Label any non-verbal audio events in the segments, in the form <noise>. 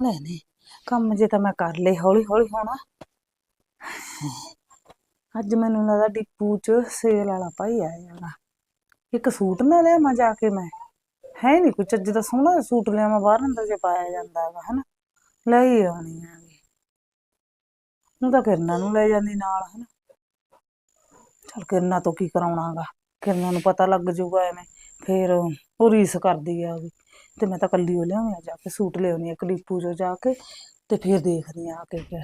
ਲੈ ਨਹੀਂ ਕੰਮ ਜੇ ਤਾਂ ਮੈਂ ਕਰ ਲਏ, ਹੌਲੀ ਹੌਲੀ ਹੋਣਾ। ਅੱਜ ਮੈਨੂੰ ਲੱਗਦਾ ਡਿਪੂ ਚ ਸੇਲ ਵਾਲਾ ਭਾਈ ਆਇਆ ਜਾਣਾ ਇੱਕ ਸੂਟ ਨਾ ਲਿਆ ਮੈਂ ਜਾ ਕੇ ਮੈਂ। ਹੈ ਨਹੀਂ ਕੁਛ, ਅੱਜ ਦਾ ਸੋਹਣਾ ਸੂਟ ਲਿਆ ਮੈਂ ਬਾਹਰ ਅੰਦਰ ਜੇ ਪਾਇਆ ਜਾਂਦਾ ਹੈਗਾ ਹਨਾ। ਲੈ ਹੀ ਆਉਣੀ ਹੈਗੀ। ਨੂੰ ਤਾਂ ਕਿਰਨਾਂ ਨੂੰ ਲੈ ਜਾਂਦੀ ਨਾਲ, ਹਨਾ। ਚਲ ਕਿਰਨਾਂ ਤੋਂ ਕੀ ਕਰਾਉਣਾਗਾ ਕਿਰਨਾਂ ਨੂੰ ਪਤਾ ਲੱਗ ਜਾਊਗਾ ਐਵੇਂ। ਫੇਰ ਉਹ ਰੀਸ ਕਰਦੀ ਆ ਵੀ। ਤੇ ਮੈਂ ਤਾਂ ਕੱਲੀ ਉਹ ਲਿਆਉਣੀ ਆ ਜਾ ਕੇ, ਸੂਟ ਲਿਆਉਣੀ ਆ ਕਲੀਪੂ ਚੋਂ ਜਾ ਕੇ ਤੇ ਫਿਰ ਦੇਖਦੀ ਆ ਆ ਕੇ ਫਿਰ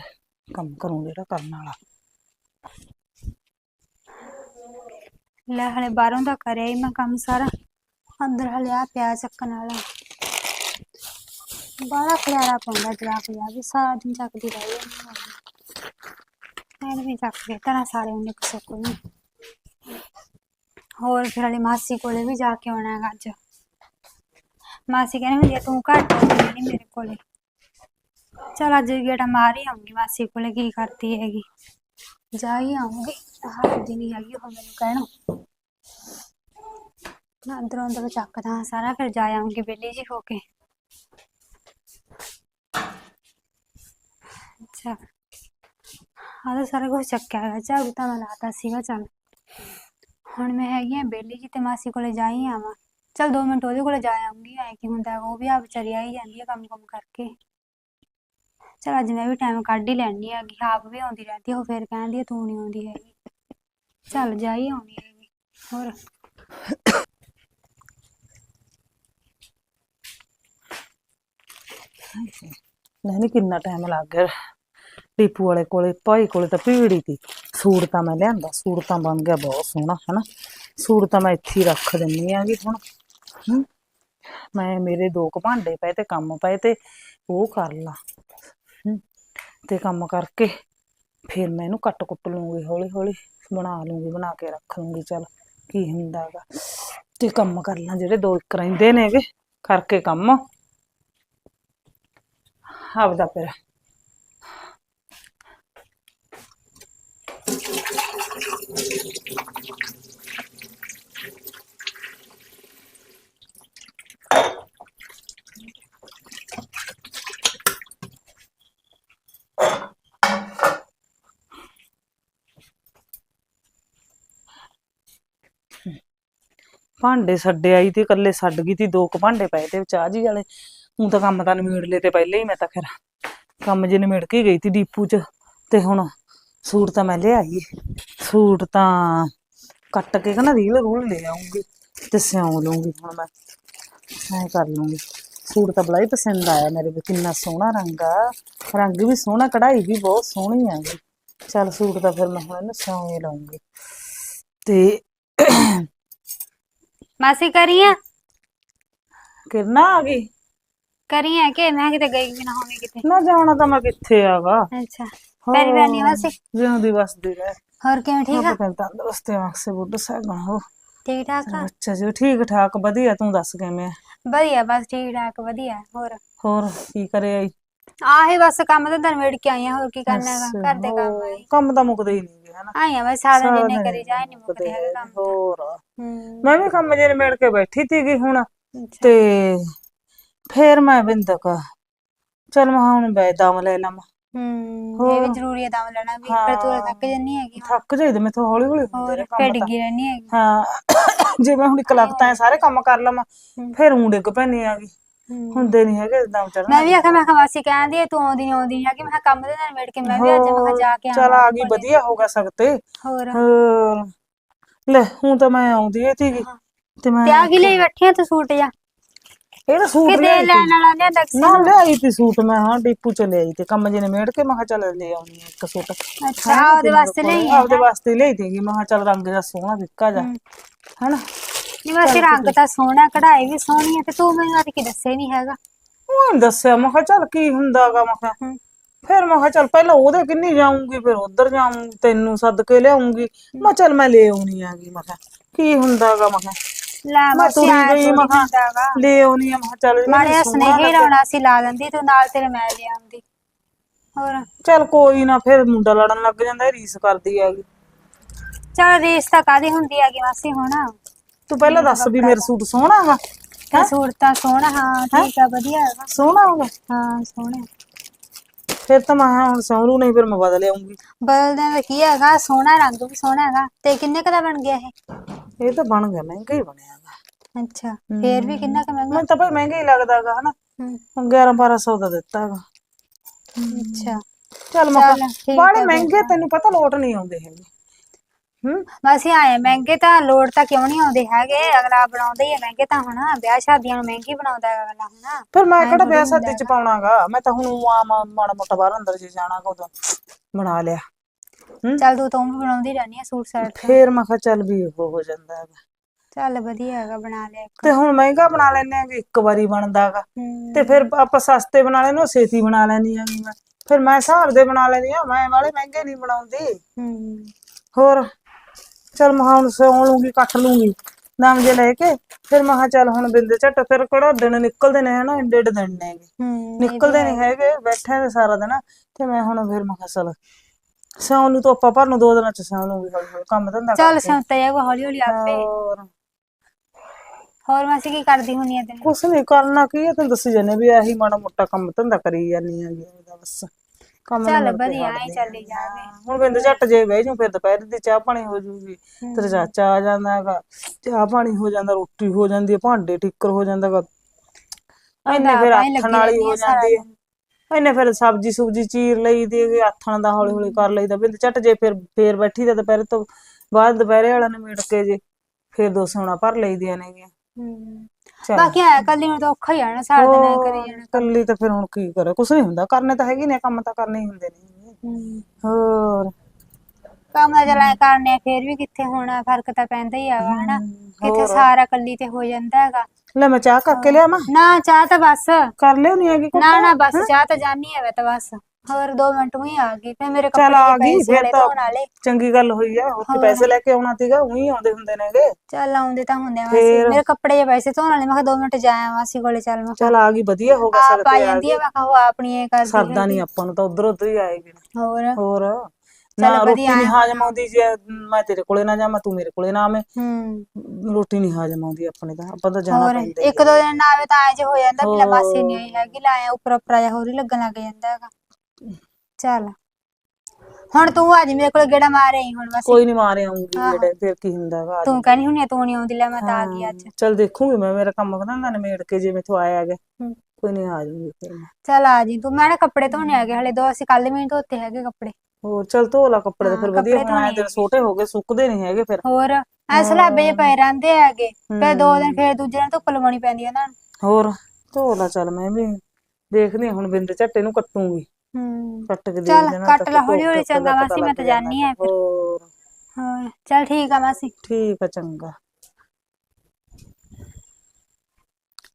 ਕੰਮ ਕਰੂੰ ਜਿਹੜਾ ਕਰਨ ਵਾਲਾ। ਲੈ ਹਲੇ ਬਾਹਰੋਂ ਦਾ ਕਰਿਆ ਹੀ ਮੈਂ ਕੰਮ ਸਾਰਾ, ਅੰਦਰ ਹਲੇ ਆ ਪਿਆ ਚੱਕਣ ਵਾਲਾ। ਬਾਹਲਾ ਖਿਆਰਾ ਪਾਉਂਦਾ ਜਵਾਕ ਜਾ ਵੀ, ਸਾਰਾ ਦਿਨ ਚੱਕਦੀ ਰਹੀ ਜਾਂਦੀ ਮੈਂ ਵੀ ਚੱਕ ਕੇ ਤਾਂ ਸਾਰੇ ਉਹਨੇ ਕਿਸੇ ਕੋਲ ਨਹੀਂ ਹੋਰ ਫਿਰ ਹਲੇ ਮਾਸੀ ਕੋਲੇ ਵੀ ਜਾ ਕੇ ਆਉਣਾ ਹੈਗਾ ਅੱਜ। ਮਾਸੀ ਕਹਿੰਦੀ ਹੁੰਦੀ ਆ, ਤੂੰ ਘੱਟ ਆਉਂਦੀ ਨਹੀਂ ਮੇਰੇ ਕੋਲੇ। ਚਲ ਅੱਜ ਗੇੜਾ ਮਾਰ ਹੀ ਆਉਂਗੀ ਮਾਸੀ ਕੋਲੇ ਕੀ ਕਰਦੀ ਹੈਗੀ? ਜਾ ਹੀ ਆਉਂਗੀ ਹਰ ਦਿਨ ਹੀ ਉਹ ਮੈਨੂੰ ਕਹਿਣਾ। ਨਾ ਅੰਦਰੋਂ ਅੰਦਰ ਚੱਕਦਾ ਸਾਰਾ ਫਿਰ ਜਾ ਆਉਂਗੀ ਬੇਲੀ ਜੀ ਹੋ ਕੇ। ਅੱਛਾ। ਆਹ ਤਾਂ ਸਾਰਾ ਕੁਝ ਚੱਕਿਆ ਗਿਆ ਝਾੜੂ ਤਾਂ ਮੈਂ ਲਾਤਾ ਸੀਗਾ ਚੱਲ। ਹੁਣ ਮੈਂ ਹੈਗੀ ਆ ਬੇਲੀ ਜੀ ਤੇ ਮਾਸੀ ਕੋਲੇ ਜਾ ਹੀ ਆਵਾਂ। ਚਲ 2 ਮਿੰਟ ਉਹਦੇ ਕੋਲ ਜਾ ਆਉਂਗੀ ਐ ਕੀ ਹੁੰਦਾ ਹੈਗਾ, ਉਹ ਵੀ ਆ ਵਿਚਾਰੀ ਆ ਹੀ ਜਾਂਦੀ ਹੈ ਕੰਮ ਕੰਮ ਕਰਕੇ। ਚਲ ਅੱਜ ਮੈਂ ਵੀ ਟਾਈਮ ਕੱਢ ਹੀ ਲੈਣੀ ਹੈਗੀ ਆਪ ਵੀ ਆਉਂਦੀ ਰਹਿੰਦੀ ਆ, ਉਹ ਫਿਰ ਕਹਿੰਦੀ ਆ, ਤੂੰ ਨਹੀਂ ਆਉਂਦੀ ਹੈਗੀ। ਚੱਲ ਜਾਈ ਹੀ ਹੈਗੀ ਹੋਰ? ਲੈ ਨਹੀਂ ਕਿੰਨਾ ਟਾਈਮ ਲੱਗ ਗਿਆ। ਟੀਪੂ ਵਾਲੇ ਕੋਲੇ ਭਾਈ ਕੋਲੇ ਤਾਂ ਭੀੜ ਹੀ ਤੀ ਸੂਟ ਤਾਂ ਮੈਂ ਲਿਆਂਦਾ ਸੂਟ ਤਾਂ ਬਣ ਗਿਆ ਬਹੁਤ ਸੋਹਣਾ ਹਨਾ। ਸੂਟ ਤਾਂ ਮੈਂ ਇੱਥੇ ਹੀ ਰੱਖ ਦਿੰਨੀ ਆਂਗੀ ਹੁਣ। ਹਮ, ਮੈਂ ਮੇਰੇ ਦੋ ਕੁ ਭਾਂਡੇ ਪਏ ਤੇ ਕੰਮ ਪਏ ਤੇ ਉਹ ਕਰ ਲਾ। ਤੇ ਕੰਮ ਕਰਕੇ ਫਿਰ ਮੈਂ ਇਹਨੂੰ ਕੱਟ ਕੁੱਟ ਲੂੰਗੀ ਹੌਲੀ ਹੌਲੀ ਬਣਾ ਲੂੰਗੀ ਬਣਾ ਕੇ ਰੱਖ ਲੂੰਗੀ ਚਲ ਕੀ ਹੁੰਦਾ ਗਾ। ਤੇ ਕੰਮ ਕਰ ਲਾਂ ਜਿਹੜੇ ਦੋ ਇੱਕ ਰਹਿੰਦੇ ਨੇਗੇ ਕਰਕੇ ਕੰਮ। ਆਪਦਾ ਫਿਰ। ਭਾਂਡੇ ਛੱਡੇ ਆਈ ਤੇ ਇਕੱਲੇ ਛੱਡ ਗਈ ਤੀ ਦੋ ਕੁ ਭਾਂਡੇ ਪਏ ਤੇ ਚਾਹ ਜੀ ਵਾਲੇ। ਹੁਣ ਤਾਂ ਕੰਮ ਤਾਂ ਨਿਬੇੜ ਲਏ ਤੇ ਪਹਿਲੇ ਹੀ ਮੈਂ ਤਾਂ ਫਿਰ ਕੰਮ ਜੇ ਨਿਬੇੜ ਕੇ ਗਈ ਤੀ ਡੀਪੂ 'ਚ ਤੇ ਹੁਣ ਸੂਟ ਤਾਂ ਮੈਂ ਲਿਆਈ ਸੂਟ ਤਾਂ ਕੱਟ ਕੇ ਕਹਿੰਦਾ ਰੀਲ ਰੂਲ ਲੈ ਆਉਂਗੀ ਤੇ ਸਿਉਂ ਲੂੰਗੀ ਹੁਣ ਮੈਂ। ਐ ਕਰ ਲੂੰਗੀ ਸੂਟ ਤਾਂ ਬੜਾ ਹੀ ਪਸੰਦ ਆਇਆ ਮੇਰੇ ਵੀ, ਕਿੰਨਾ ਸੋਹਣਾ ਰੰਗ ਆ। ਰੰਗ ਵੀ ਸੋਹਣਾ, ਕਢਾਈ ਵੀ ਬਹੁਤ ਸੋਹਣੀ ਆ ਗਈ ਚੱਲ ਸੂਟ ਤਾਂ ਫਿਰ ਮੈਂ ਹੁਣ ਇਹਨੂੰ ਸਿਉਂ ਹੀ ਲਾਉਂਗੀ ਤੇ ਮਾਸੀ ਕਰੀਆਂ? ਕਿਰਨਾ ਆ ਗਈ? ਕਰੀਆਂ ਕਿ ਮੈਂ ਕਿਤੇ ਗਈ ਵੀ ਨਾ ਹੋਵੇ ਕਿਤੇ? ਨਾ ਜਾਣਾ ਤਾਂ ਮੈਂ ਕਿੱਥੇ ਆਗਾ ਅੱਛਾ। ਪੈਰੀ ਪੈਣੀ ਮਾਸੀ? ਜਿਉਂਦੀ ਵਸਦੀ ਰਹਿ। ਹੋਰ ਕਿਵੇਂ ਠੀਕ ਆ? ਰੱਬ ਤੈਨੂੰ ਤੰਦਰੁਸਤੀ ਬਖਸ਼ੇ ਬੁੱਢ ਸਾਹਿਬਾਂ ਹੋ। ਠੀਕ ਠਾਕ ਆ? ਅੱਛਾ ਜੀ ਠੀਕ ਠਾਕ ਵਧੀਆ ਤੂੰ ਦੱਸ ਕਿਵੇਂ ਆ? ਵਧੀਆ ਬਸ ਠੀਕ ਠਾਕ ਵਧੀਆ ਹੋਰ? ਹੋਰ ਕੀ ਕਰੇ ਆਈ ਆਹੀ ਬਸ ਕੰਮ ਤਾਂ ਨਿਬੇੜ ਕੇ ਆਈ ਆ ਹੋਰ ਕੀ ਕਰਨਾ ਹੈਗਾ ਘਰ ਦੇ ਕੰਮ ਹੋਰ, ਆਈ ਕੰਮ ਤਾਂ ਮੁੱਕਦੇ ਹੀ ਨਹੀਂ ਹਨਾ। ਆਈ ਆ ਬਸ ਸਾਰਾ ਦਿਨ ਦਿਨ ਕਰੀ ਜਾਏ ਨਹੀਂ ਮੁੱਕਦੇ ਹੈਗੇ ਕੰਮ ਤਾਂ। ਹੋਰ। ਹੂੰ। ਮੈਂ ਵੀ ਕੰਮ ਜੇ ਨਿਬੇੜ ਕੇ ਬੈਠੀ ਸੀਗੀ ਹੁਣ ਤੇ ਫੇਰ ਮੈਂ ਬਿੰਦਕ ਚਲ ਮੈਂ ਹੁਣ ਬੈ ਦਮ ਲੈ ਲਵਾਂ ਹੂੰ ਇਹ ਵੀ ਜ਼ਰੂਰੀ ਹੈ ਦਮ ਲੈਣਾ ਵੀ ਪਰ ਤੂੰ ਥੱਕ ਜੰਨੀ ਹੈਗੀ ਥੱਕ ਜਾਈਦਾ ਮੈਥੋਂ ਹੌਲੀ ਹੌਲੀ ਹੁੰਦੇ ਹੋਰ ਨੇ ਫਿਰ ਕੰਮ ਤਾਂ। ਡਿੱਗੀ ਰਹਿਣੀ ਹੈਗੀ। ਹਾਂ <coughs> ਜੇ ਮੈਂ ਹੁਣ ਇੱਕ ਲੱਖ ਤਾਂ ਸਾਰੇ ਕੰਮ ਕਰ ਲਵਾਂ ਹੂੰ। ਫਿਰ ਊਂ ਡਿੱਗ ਪੈਣੀ ਆ ਗਈ ਹੂੰ। ਹੁੰਦੇ ਨਹੀਂ ਹੈਗੇ ਦਮ ਚੜਨਾ ਮੈਂ ਵੀ ਆਖਿਆ ਮੈਂ ਕਿਹਾ ਮਾਸੀ ਕਹਿੰਦੀ ਹੈ, ਤੂੰ ਆਉਂਦੀ ਨਹੀਂ ਆਉਂਦੀ ਨਹੀਂ ਹੈਗੀ ਮੈਂ ਕਿਹਾ ਕੰਮ ਦੇ ਨਾਲ ਨਿਬੇੜ ਕੇ ਮੈਂ ਵੀ ਅੱਜ ਮੈਂ ਕਿਹਾ ਜਾ ਕੇ ਚਲ ਆਵਾਂ ਆ ਗਈ ਵਧੀਆ ਹੋ ਗਿਆ ਸਕਤੇ ਹੋਰ? ਹੋਰ। ਲੈ ਹੁਣ ਤਾਂ ਮੈਂ ਆਉਂਦੀ ਏ ਸੀਗੀ ਤੇ ਮੈਂ ਤੇ ਆ ਕੀ ਲਈ ਬੈਠੀ ਆ ਤੂੰ ਸੂਟ ਜਾ ਇਹ ਨਾ ਸੂਟ ਕਿਤੇ ਲਿਆਈ ਲੈਣ ਤੀ। ਵਾਲਾ ਲਿਆਂਦਾ ਕਿਸੇ ਨਾ ਲਿਆਈ ਤੀ ਸੂਟ ਮੈਂ ਹਾਂ ਡੀਪੂ ਚ ਲਿਆਈ ਤੇ। ਕੰਮ ਜਿਹਨੇ ਮੇੜ ਕੇ ਮੈਂ ਕਿਹਾ ਚੱਲ ਲੈ ਆਉਣੀ ਆ ਇੱਕ ਸੂਟ। ਅੱਛਾ ਉਹਦੇ ਵਾਸਤੇ ਲਈ ਆਪਦੇ ਵਾਸਤੇ ਲਈ ਤੀਗੀ ਮੈਂ ਕਿਹਾ ਚੱਲ ਰੰਗ ਦਾ ਸੋਹਣਾ ਵਿੱਕਾ ਜਾ। ਹਨਾ? ਨਹੀਂ ਵੈਸੇ ਰੰਗ ਤਾਂ ਸੋਹਣਾ ਕਢਾਈ ਵੀ ਸੋਹਣੀ ਹੈ ਤੇ ਤੂੰ ਮੈਨੂੰ ਅੱਜ ਕੀ ਦੱਸਿਆ ਨਹੀਂ ਹੈਗਾ। ਉਹ ਦੱਸਿਆ ਮੈਂ ਕਿਹਾ ਚੱਲ ਕੀ ਹੁੰਦਾਗਾ ਮੈਂ ਕਿਹਾ। ਫਿਰ ਮੈਂ ਕਿਹਾ ਚੱਲ ਪਹਿਲਾਂ ਉਹਦੇ ਕਿੰਨੀ ਜਾਊਂਗੀ ਫਿਰ ਉਧਰ ਜਾਊਂ ਤੈਨੂੰ ਸੱਦ ਕੇ ਲਿਆਉਂਗੀ ਮੈਂ ਚੱਲ ਮੈਂ ਲੈ ਆਉਣੀ ਆਗੀ ਮੈਂ ਕਿਹਾ। ਕੀ ਹੁੰਦਾਗਾ ਮੈਂ ਕਿਹਾ। ਲੈ ਮੈਂ ਆਇਆ ਗਈ ਮੈਂ ਕਿਹਾ। ਲੈ ਆਉਣੀ ਆ ਮੈਂ ਚੱਲ ਸੋਹਣਾ ਸੁਨੇਹੇ। ਲਾਉਣਾ ਸੀ ਲਾ ਲੈਂਦੀ ਤੂੰ ਨਾਲ ਤੇਰੇ ਮੈਂ ਲੈ ਆਉਂਦੀ। ਹੋਰ? ਚੱਲ ਕੋਈ ਨਾ ਫਿਰ ਮੁੰਡਾ ਲੜਨ ਲੱਗ ਜਾਂਦਾ ਰੀਸ ਕਰਦੀ ਹੈਗੀ। ਚਲ ਰੇਸ ਤਾਂ ਕਾਦੀ ਹੁੰਦੀ ਹੈਗੀ ਮਾਸੀ ਹੁਣ? ਤੂੰ ਪਹਿਲਾਂ ਦੱਸ ਵੀ ਮੇਰਾ ਸੂਟ ਸੋਹਣਾ ਵਾ ਤੇ ਸੂਟ ਤਾਂ ਸੋਹਣਾ ਹਾਂ ਠੀਕ ਆ ਵਧੀਆ ਹੈਗਾ ਸੋਹਣਾ ਹੋਗਾ ਹਾਂ ਸੋਹਣਾ। ਫਿਰ ਤਾਂ ਮੈਂ ਕਿਹਾ ਹੁਣ ਸੌਰੂ ਨਹੀਂ ਫਿਰ ਮੈਂ ਬਦਲ ਆਉਂਗੀ ਬਦਲਦੇ ਦਾ ਕੀ ਹੈਗਾ ਸੋਹਣਾ ਰੰਗ ਵੀ ਸੋਹਣਾ ਹੈਗਾ ਤੇ ਕਿੰਨੇ ਕੁ ਦਾ ਬਣ ਗਿਆ ਇਹ? ਇਹ ਤਾਂ ਬਣ ਗਿਆ ਮਹਿੰਗਾ ਹੀ ਬਣਿਆ ਹੈਗਾ। ਅੱਛਾ ਫੇਰ ਵੀ ਕਿੰਨਾ ਕੁ ਮਹਿੰਗਾ? ਮੈਨੂੰ ਤਾਂ ਭਾਈ ਮਹਿੰਗਾ ਹੀ ਲੱਗਦਾਗਾ ਹਨਾ? ਹਮ, 11 1200 ਦਾ ਦਿੱਤਾ ਹੈਗਾ। ਅੱਛਾ। ਚੱਲ ਮੈਂ ਚੱਲ, ਠੀਕ ਹੈ ਮਹਿੰਗੇ ਤੈਨੂੰ ਪਤਾ ਲੋਟ ਨਹੀਂ ਆਉਂਦੇ ਹੈਗੇ। ਹੂੰ। ਬਸ ਇਹ ਆਏ ਮਹਿੰਗੇ ਤਾਂ ਲੋੜ ਤਾਂ ਕਿਉਂ ਨਹੀਂ ਆਉਂਦੇ ਹੈਗੇ? ਅਗਲਾ ਬਣਾਉਂਦਾ ਹੀ ਹੈ ਮਹਿੰਗੇ ਤਾਂ ਹੁਣ ਵਿਆਹ ਸ਼ਾਦੀਆਂ ਨੂੰ ਮਹਿੰਗੀ ਬਣਾਉਂਦਾ ਹੈ ਅਗਲਾ ਹੁਣ ਫਿਰ ਮੈਂ ਕਿਹੜਾ ਵਿਆਹ ਸ਼ਾਦੀ ਚ ਪਾਉਣਾਗਾ? ਮੈਂ ਤਾਂ ਹੁਣ ਊਂ ਆਮ ਮਾੜਾ ਮੋਟਾ ਬਾਹਰ ਅੰਦਰ ਜੇ ਜਾਣਾਗਾ ਉਦੋਂ ਬਣਾ ਲਿਆ। ਹੂੰ। ਚੱਲ ਤੂੰ ਤੂੰ ਵੀ ਬਣਾਉਂਦੀ ਰਹਿਣੀ ਆ ਸੂਟ ਸਾਟ ਫੇਰ ਮੈਂ ਕਿਹਾ ਚੱਲ ਵੀ ਉਹ ਹੋ ਜਾਂਦਾ ਹੈਗਾ। ਚੱਲ ਵਧੀਆ ਹੈਗਾ ਬਣਾ ਲਿਆ ਇੱਕ। ਤੇ ਹੁਣ ਮਹਿੰਗਾ ਬਣਾ ਲੈਨੇ ਆਂਗੇ ਇੱਕ ਵਾਰੀ ਬਣਦਾਗਾ ਹਮ, ਤੇ ਫਿਰ ਆਪਾਂ ਸਸਤੇ ਬਣਾ ਲੈਨੇ ਉਹ ਛੇਤੀ ਬਣਾ ਲੈਣੀ ਆਂਗੀ ਮੈਂ। ਫਿਰ ਮੈਂ ਹਿਸਾਬ ਦੇ ਬਣਾ ਲੈਣੀ ਆ ਮੈਂ ਵਾਲੇ ਮਹਿੰਗੇ ਨਹੀਂ ਬਣਾਉਂਦੀ। ਹਮ, ਹੋਰ? ਚਲ ਮੈਂ ਹੁਣ ਸੌਂ ਲੂੰਗੀ ਕੱਟ ਲੂੰਗੀ ਨਾਮ ਜੇ ਲੈ ਕੇ ਫਿਰ ਮੈਂ ਕਿਹਾ ਚੱਲ ਹੁਣ ਬਿੰਦੇ ਝੱਟ ਫਿਰ ਕਿਹੜਾ ਦਿਨ ਨਿਕਲਦੇ ਨੇ ਹਨਾ ਇੰਡੇ ਏਡੇ ਦਿਨ ਨੇਗੇ ਹਮ, ਨਿਕਲਦੇ ਨਹੀਂ ਹੈਗੇ ਬੈਠੇ ਨੇ ਸਾਰਾ ਦਿਨ ਤੇ ਮੈਂ ਹੁਣ ਫਿਰ ਮੈਂ ਕਿਹਾ ਚੱਲ ਸੌਂ ਨੂੰ ਧੋਪਾ ਭਰ ਨੂੰ ਦੋ ਦਿਨਾਂ ਚ ਸੌਂ ਲੂੰਗੀ ਹੌਲੀ ਹੌਲੀ ਕੰਮ ਧੰਦਾ ਚੱਲ। ਸੰਤਾ ਜਾਊਗਾ ਹੌਲੀ ਹੌਲੀ ਆਪੇ। ਹੋਰ। ਮਾਸੀ ਕੀ ਕਰਦੀ ਹੁੰਨੀ ਆ ਤੈਨੂੰ ਕੁਛ ਨਹੀਂ ਕਰਨਾ ਕੀ ਹੈ ਤੈਨੂੰ ਦੱਸੀ ਜਾਂਦੇ ਵੀ ਆਹੀ ਮਾੜਾ ਮੋਟਾ ਕੰਮ ਧੰਦਾ ਕਰੀ ਜਾਂਦੀ ਆ ਉਹਦਾ ਬਸ। ਕੰਮ ਚੱਲ ਵਧੀਆ ਐ ਚੱਲੀ ਜਾਵੇ। ਹੁਣ ਬਿੰਦ ਝੱਟ ਜੇ ਬਹਿ ਜੂ ਫਿਰ ਦੁਪਹਿਰ ਦੀ ਚਾਹ ਪਾਣੀ ਹੋ ਜੂਗੀ। ਤੇਰਾ ਚਾਚਾ ਆ ਜਾਂਦਾ ਹੈਗਾ ਚਾਹ ਪਾਣੀ ਹੋ ਜਾਂਦਾ ਰੋਟੀ ਹੋ ਜਾਂਦੀ ਹੈ ਭਾਂਡੇ ਠਿੱਕਰ ਹੋ ਜਾਂਦਾ ਹੈਗਾ। ਇੰਨੇ ਫਿਰ ਹੀ ਆਥਣ ਵਾਲੀ ਹੋ ਜਾਂਦੀ ਹੈ। ਇੰਨੇ ਫਿਰ ਸਬਜੀ ਸੁਬਜੀ ਚੀਰ ਲਈ ਦੀ ਆਥਣ ਦਾ ਹੌਲੀ ਹੌਲੀ ਕਰ ਲਈਦਾ ਬਿੰਦ ਝੱਟ ਜੇ ਫਿਰ ਫੇਰ ਬੈਠੀ ਦਾ ਦੁਪਹਿਰ ਤੋਂ ਬਾਅਦ ਦੁਪਹਿਰੇ ਵਾਲਾ ਨੂੰ ਮਿਲ ਕੇ ਜੇ ਫਿਰ ਦੋ ਸੌਣਾ ਭਰ ਲਈਦੀਆਂ ਨੇਗੀਆਂ। ਹਮ, ਚੱਲ। ਬਾਕੀ ਆਇਆ ਕੱਲੀ ਨੂੰ ਤਾਂ ਔਖਾ ਹੀ ਆਣਾ ਸਾਰਾ ਦਿਨ ਐ ਕਰੀ ਜਾਣਾ। ਕੱਲੀ ਤਾਂ ਫਿਰ ਹੁਣ ਕੀ ਕਰੇ ਕੁਛ ਨਹੀਂ ਹੁੰਦਾ ਕਰਨੇ ਤਾਂ ਹੈਗੇ ਨੇ ਕੰਮ ਤਾਂ ਕਰਨੇ ਹੀ ਹੁੰਦੇ ਨੇ। ਹਮ, ਹੋਰ? ਕੰਮ ਦਾ ਚਲਾਇਆ ਕਰਨੇ ਆ, ਫੇਰ ਵੀ ਕਿੱਥੇ ਹੋਣਾ ਫ਼ਰਕ ਤਾਂ ਪੈਂਦਾ ਹੀ ਹੈਗਾ ਹਨਾ। ਕਿੱਥੇ ਸਾਰਾ ਕੱਲੀ ਤੇ ਹੋ ਜਾਂਦਾ ਹੈਗਾ। ਲੈ ਮੈਂ ਚਾਹ ਕਰਕੇ ਲਿਆਵਾਂ? ਨਾ ਚਾਹ ਤਾਂ ਬਸ। ਕਰ ਲਿਆਉਣੀ ਹੈਗੀ ਕੁਛ ਨਾ ਨਾ ਬਸ ਚਾਹ ਤਾਂ ਜਾਨੀ ਹੈ ਮੈਂ ਤਾਂ ਬਸ। ਹੋਰ 2 ਮਿੰਟ ਹੀ ਆ ਗਈ ਤੇ ਮੇਰੇ ਚੱਲ ਕੱਪੜੇ ਆ ਜਿਹੇ ਗਈ ਪਏ ਸੀ ਫਿਰ ਹਲੇ ਤਾਂ ਧੋਣ ਵਾਲੇ ਚੰਗੀ ਗੱਲ ਹੋਈ ਆ ਉੱਥੇ ਪੈਸੇ ਲੈ ਕੇ ਆਉਣਾ ਸੀਗਾ ਉਹੀ ਆਉਂਦੇ ਹੁੰਦੇ ਨੇਗੇ ਚੱਲ ਆਉਂਦੇ ਤਾਂ ਹੁੰਦੇ ਆ ਮਾਸੀ ਮੇਰੇ ਕੱਪੜੇ ਜੇ ਪੈਸੇ ਧੋਣ ਵਾਲੇ ਮੈਂ ਕਿਹਾ 2 ਮਿੰਟ ਜਾਇਆ ਮਾਸੀ ਕੋਲੇ ਚੱਲ ਮੈਂ ਚੱਲ ਆ ਗਈ ਵਧੀਆ ਹੋ ਗਿਆ ਆਪ ਸਰ ਆ ਤੇ ਆ ਜਾਂਦੀ ਗਈ ਹੈ ਮੈਂ ਕਿਹਾ ਉਹ ਆਪਣੀ ਇਹ ਕਰਦੀ ਸਰਦਾ ਨਹੀਂ ਆਪਾਂ ਨੂੰ ਤਾਂ ਉਧਰ ਉਧਰ ਹੀ ਆਏਗੀ ਹੋਰ ਹੋਰ ਨਾ ਰੋਟੀ ਨਹੀਂ ਹਾਜ਼ਮ ਆਉਂਦੀ ਜੇ ਮੈਂ ਤੇਰੇ ਕੋਲੇ ਨਾ ਜਾਵਾਂ ਤੂੰ ਮੇਰੇ ਕੋਲੇ ਨਾ ਆਵੇਂ ਹੂੰ ਰੋਟੀ ਨਹੀਂ ਹਾਜ਼ਮ ਆਉਂਦੀ ਆਪਣੇ ਤਾਂ ਆਪਾਂ ਤਾਂ ਜਾਣਾ ਹੋਰ ਪੈਂਦਾ ਹੀ ਇੱਕ ਦੋ ਦਿਨ ਨਾ ਆਵੇ ਤਾਂ ਐ ਜੇ ਹੋ ਜਾਂਦਾ ਵੀ ਲੈ ਮਾਸੀ ਨਹੀਂ ਆਈ ਹੈਗੀ ਲਾਇਆ ਉੱਪਰ ਉੱਪਰ ਜਾ ਹੋਰ ਹੀ ਲੱਗਣ ਲੱਗ ਜਾਂਦਾ ਹੈਗਾ ਚੱਲ। ਹੁਣ ਤੂੰ ਆ ਜੀ ਮੇਰੇ ਕੋਲ ਗੇੜਾ ਮਾਰੇ ਆਈ ਹੁਣ ਬਸ। ਕੋਈ ਨਹੀਂ ਮਾਰੇ ਆਉਂਗੀ ਜਿਹੜੇ ਫਿਰ ਕੀ ਹੁੰਦਾ ਹੈਗਾ ਤੂੰ ਕਹਿੰਦੀ ਹੁੰਨੀ ਆ ਤੂੰ ਨਹੀਂ ਆਉਂਦੀ ਲੈ ਮੈਂ ਤਾਂ ਆ ਗਈ ਅੱਜ। ਚਲ ਦੇਖੂਗੀ ਮੈਂ ਮੇਰਾ ਕੰਮ ਕਰਨਾ ਨਿਮੇੜ ਕੇ ਜੇ ਮੈਥੋਂ ਆਇਆ ਹੂੰ। ਕੋਈ ਨਹੀਂ ਆ ਜਾਊਗੀ ਫਿਰ ਮੈਂ। ਚੱਲ ਆ ਜੀ ਤੂੰ ਮੈਂ ਨਾ ਕੱਪੜੇ ਧੋਣੇ ਹੈਗੇ ਹਲੇ ਦੋ ਅਸੀਂ ਕੱਲ ਵੀ ਨੀ ਧੋਤੇ ਹੈਗੇ ਕੱਪੜੇ। ਹੋਰ ਚਲ ਧੋ ਲਾ ਕੱਪੜੇ ਤੇ ਫਿਰ ਵਧੀਆ ਕੱਪੜੇ ਹੁਣ ਧੋਣੇ ਦਿਨ ਛੋਟੇ ਹੋ ਗਏ ਸੁੱਕਦੇ ਨਹੀਂ ਹੈਗੇ ਫਿਰ। ਹੋਰ ਐ ਸਲਾਬੇ ਜੇ ਪਏ ਰਹਿੰਦੇ ਹੈਗੇ ਫਿਰ ਦੋ ਦਿਨ ਫਿਰ ਦੂਜੇ ਦਿਨ ਧੁੱਪ ਲਵਾਉਣੀ ਪੈਂਦੀ ਹੈ ਨਾ। ਹੋਰ ਧੋ ਲਾ ਚੱਲ ਮੈਂ ਵੀ ਦੇਖਦੀ ਹਾਂ ਹੁਣ ਬਿੰਦ ਝੱਟੇ ਨੂੰ ਕੱਟੂਗੀ। ਕੱਟ ਕੇ ਦੇ ਚੱਲ ਦੇਣਾ ਕੱਟ ਤਾਂ ਲਾ ਧੁੱਪ ਹੌਲੀ ਹੌਲੀ ਧੁੱਪ ਦਾ ਚੰਗਾ ਪਤਾ ਮਾਸੀ ਮੈਂ ਲੱਗ ਤਾਂ ਜਾਂਦਾ। ਜਾਨੀ ਆ ਫਿਰ ਹੋਰ ਹੋਰ ਚੱਲ ਠੀਕ ਆ ਮਾਸੀ ਠੀਕ ਆ ਚੰਗਾ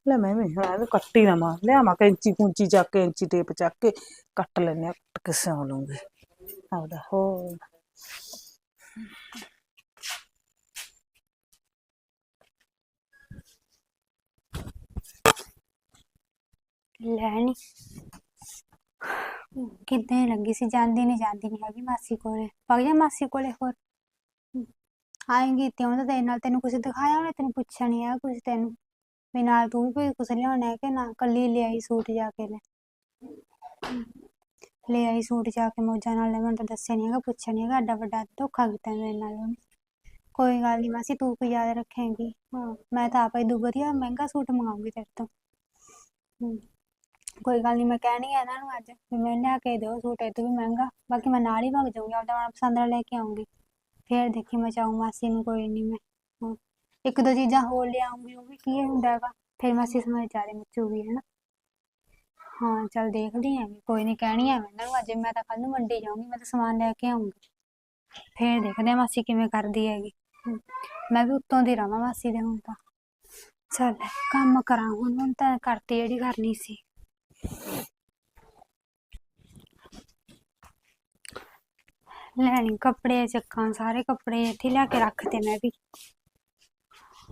ਲੈ ਮੈਂ ਵੀ ਹੁਣ ਇਹਨੂੰ ਕੱਟੀ ਨਾ ਮਾਰ ਲਿਆਵਾਂ ਕੈਂਚੀ ਕੁੰਚੀ ਚੱਕ ਕੇ ਇੰਚੀ ਟੇਪ ਚੱਕ ਕੇ ਕੱਟ ਲੈਨੇ ਆ ਕੱਟ ਕੇ ਸਿਉਂ ਲੂੰਗੀ ਆਪਦਾ ਹੋਰ ਲੈਣੀ ਕਿੱਦਾਂ ਲੱਗੀ ਸੀ ਜਾਂਦੀ ਨਹੀਂ ਜਾਂਦੀ ਨਹੀਂ ਹੈਗੀ ਮਾਸੀ ਕੋਲੇ। ਪਗ ਜਾ ਮਾਸੀ ਕੋਲੇ ਹੋਰ। ਆਏਂਗੀ ਤੇ ਉਹਨਾਂ ਦੇ ਨਾਲ ਤੈਨੂੰ ਕੁਝ ਦਿਖਾਇਆ ਉਹਨੇ ਤੈਨੂੰ ਪੁੱਛਿਆ ਨਹੀਂ ਆ ਕੁਝ ਤੈਨੂੰ। ਵੀ ਨਾਲ ਤੂੰ ਵੀ ਕੋਈ ਕੁਝ ਲਿਆਉਣਾ ਹੈ ਕਿ ਨਾ? ਕੱਲੀ ਲਿਆਈ ਸੂਟ ਜਾ ਕੇ ਲੈ ਲੈ ਆਈ ਸੂਟ ਜਾ ਕੇ ਮੋਜਾ ਨਾਲ ਲੈ ਮੈਨੂੰ ਤਾਂ ਦੱਸਿਆ ਨਹੀਂ ਹੈਗਾ ਪੁੱਛਿਆ ਨਹੀਂ ਹੈਗਾ ਐਡਾ ਵੱਡਾ ਧੋਖਾ ਕੀਤਾ ਮੇਰੇ ਨਾਲ ਉਹਨੇ। ਕੋਈ ਗੱਲ ਨਹੀਂ ਮਾਸੀ ਤੂੰ ਕੋਈ ਯਾਦ ਰੱਖੇਂਗੀ। ਹਾਂ ਮੈਂ ਤਾਂ ਆਪ ਦੂ ਵਧੀਆ ਮਹਿੰਗਾ ਸੂਟ ਮੰਗਾਉਂਗੀ ਤੇਰੇ ਤੋਂ। ਹਮ, ਕੋਈ ਗੱਲ ਨਹੀਂ ਮੈਂ ਕਹਿਣੀ ਆ ਇਹਨਾਂ ਨੂੰ ਅੱਜ ਵੀ ਮੈਂ ਲਿਆ ਕੇ ਦਿਓ ਸੂਟ ਇਹ ਤੋਂ ਵੀ ਮਹਿੰਗਾ। ਬਾਕੀ ਮੈਂ ਨਾਲ ਹੀ ਭੱਗ ਜਾਊਂਗੀ ਆਪਦਾ ਮਨਪਸੰਦ ਦਾ ਲੈ ਕੇ ਆਉਂਗੀ ਫੇਰ ਦੇਖੀ ਮੈਂ ਚਾਹੂੰ ਮਾਸੀ ਨੂੰ ਕੋਈ ਨਹੀਂ ਮੈਂ ਹਾਂ, ਇੱਕ ਦੋ ਚੀਜ਼ਾਂ ਹੋਰ ਲਿਆਉਂਗੀ ਉਹ ਵੀ ਕੀ ਹੁੰਦਾ ਹੈਗਾ ਫਿਰ ਮਾਸੀ ਸਮਝ ਜਾਰੇ ਮਚੂਗੀ ਹੈ ਨਾ ਹਾਂ ਚੱਲ ਦੇਖਦੀ ਆਂ ਕੋਈ ਨਹੀਂ ਕਹਿਣੀ ਆ ਮੈਂ ਇਹਨਾਂ ਨੂੰ ਅੱਜ ਮੈਂ ਤਾਂ ਕੱਲ ਨੂੰ ਮੰਡੀ ਜਾਊਂਗੀ ਮੈਂ ਤਾਂ ਸਮਾਨ ਲੈ ਕੇ ਆਉਂਗੀ ਫੇਰ ਦੇਖਦੇ ਆ ਮਾਸੀ ਕਿਵੇਂ ਕਰਦੀ ਹੈਗੀ ਹਮ, ਮੈਂ ਵੀ ਉੱਤੋਂ ਦੀ ਰਵਾਂ ਮਾਸੀ ਦੇ ਹੁਣ ਤਾਂ। ਚੱਲ ਕੰਮ ਕਰਾਂ ਹੁਣ ਹੁਣ ਤਾਂ ਕਰਤੀ ਜਿਹੜੀ ਕਰਨੀ ਸੀ। ਲੈਣੀ ਕੱਪੜੇ ਚੱਕਾਂ, ਸਾਰੇ ਕੱਪੜੇ ਇੱਥੇ ਲਿਆ ਕੇ ਰੱਖਤੇ ਮੈਂ ਵੀ।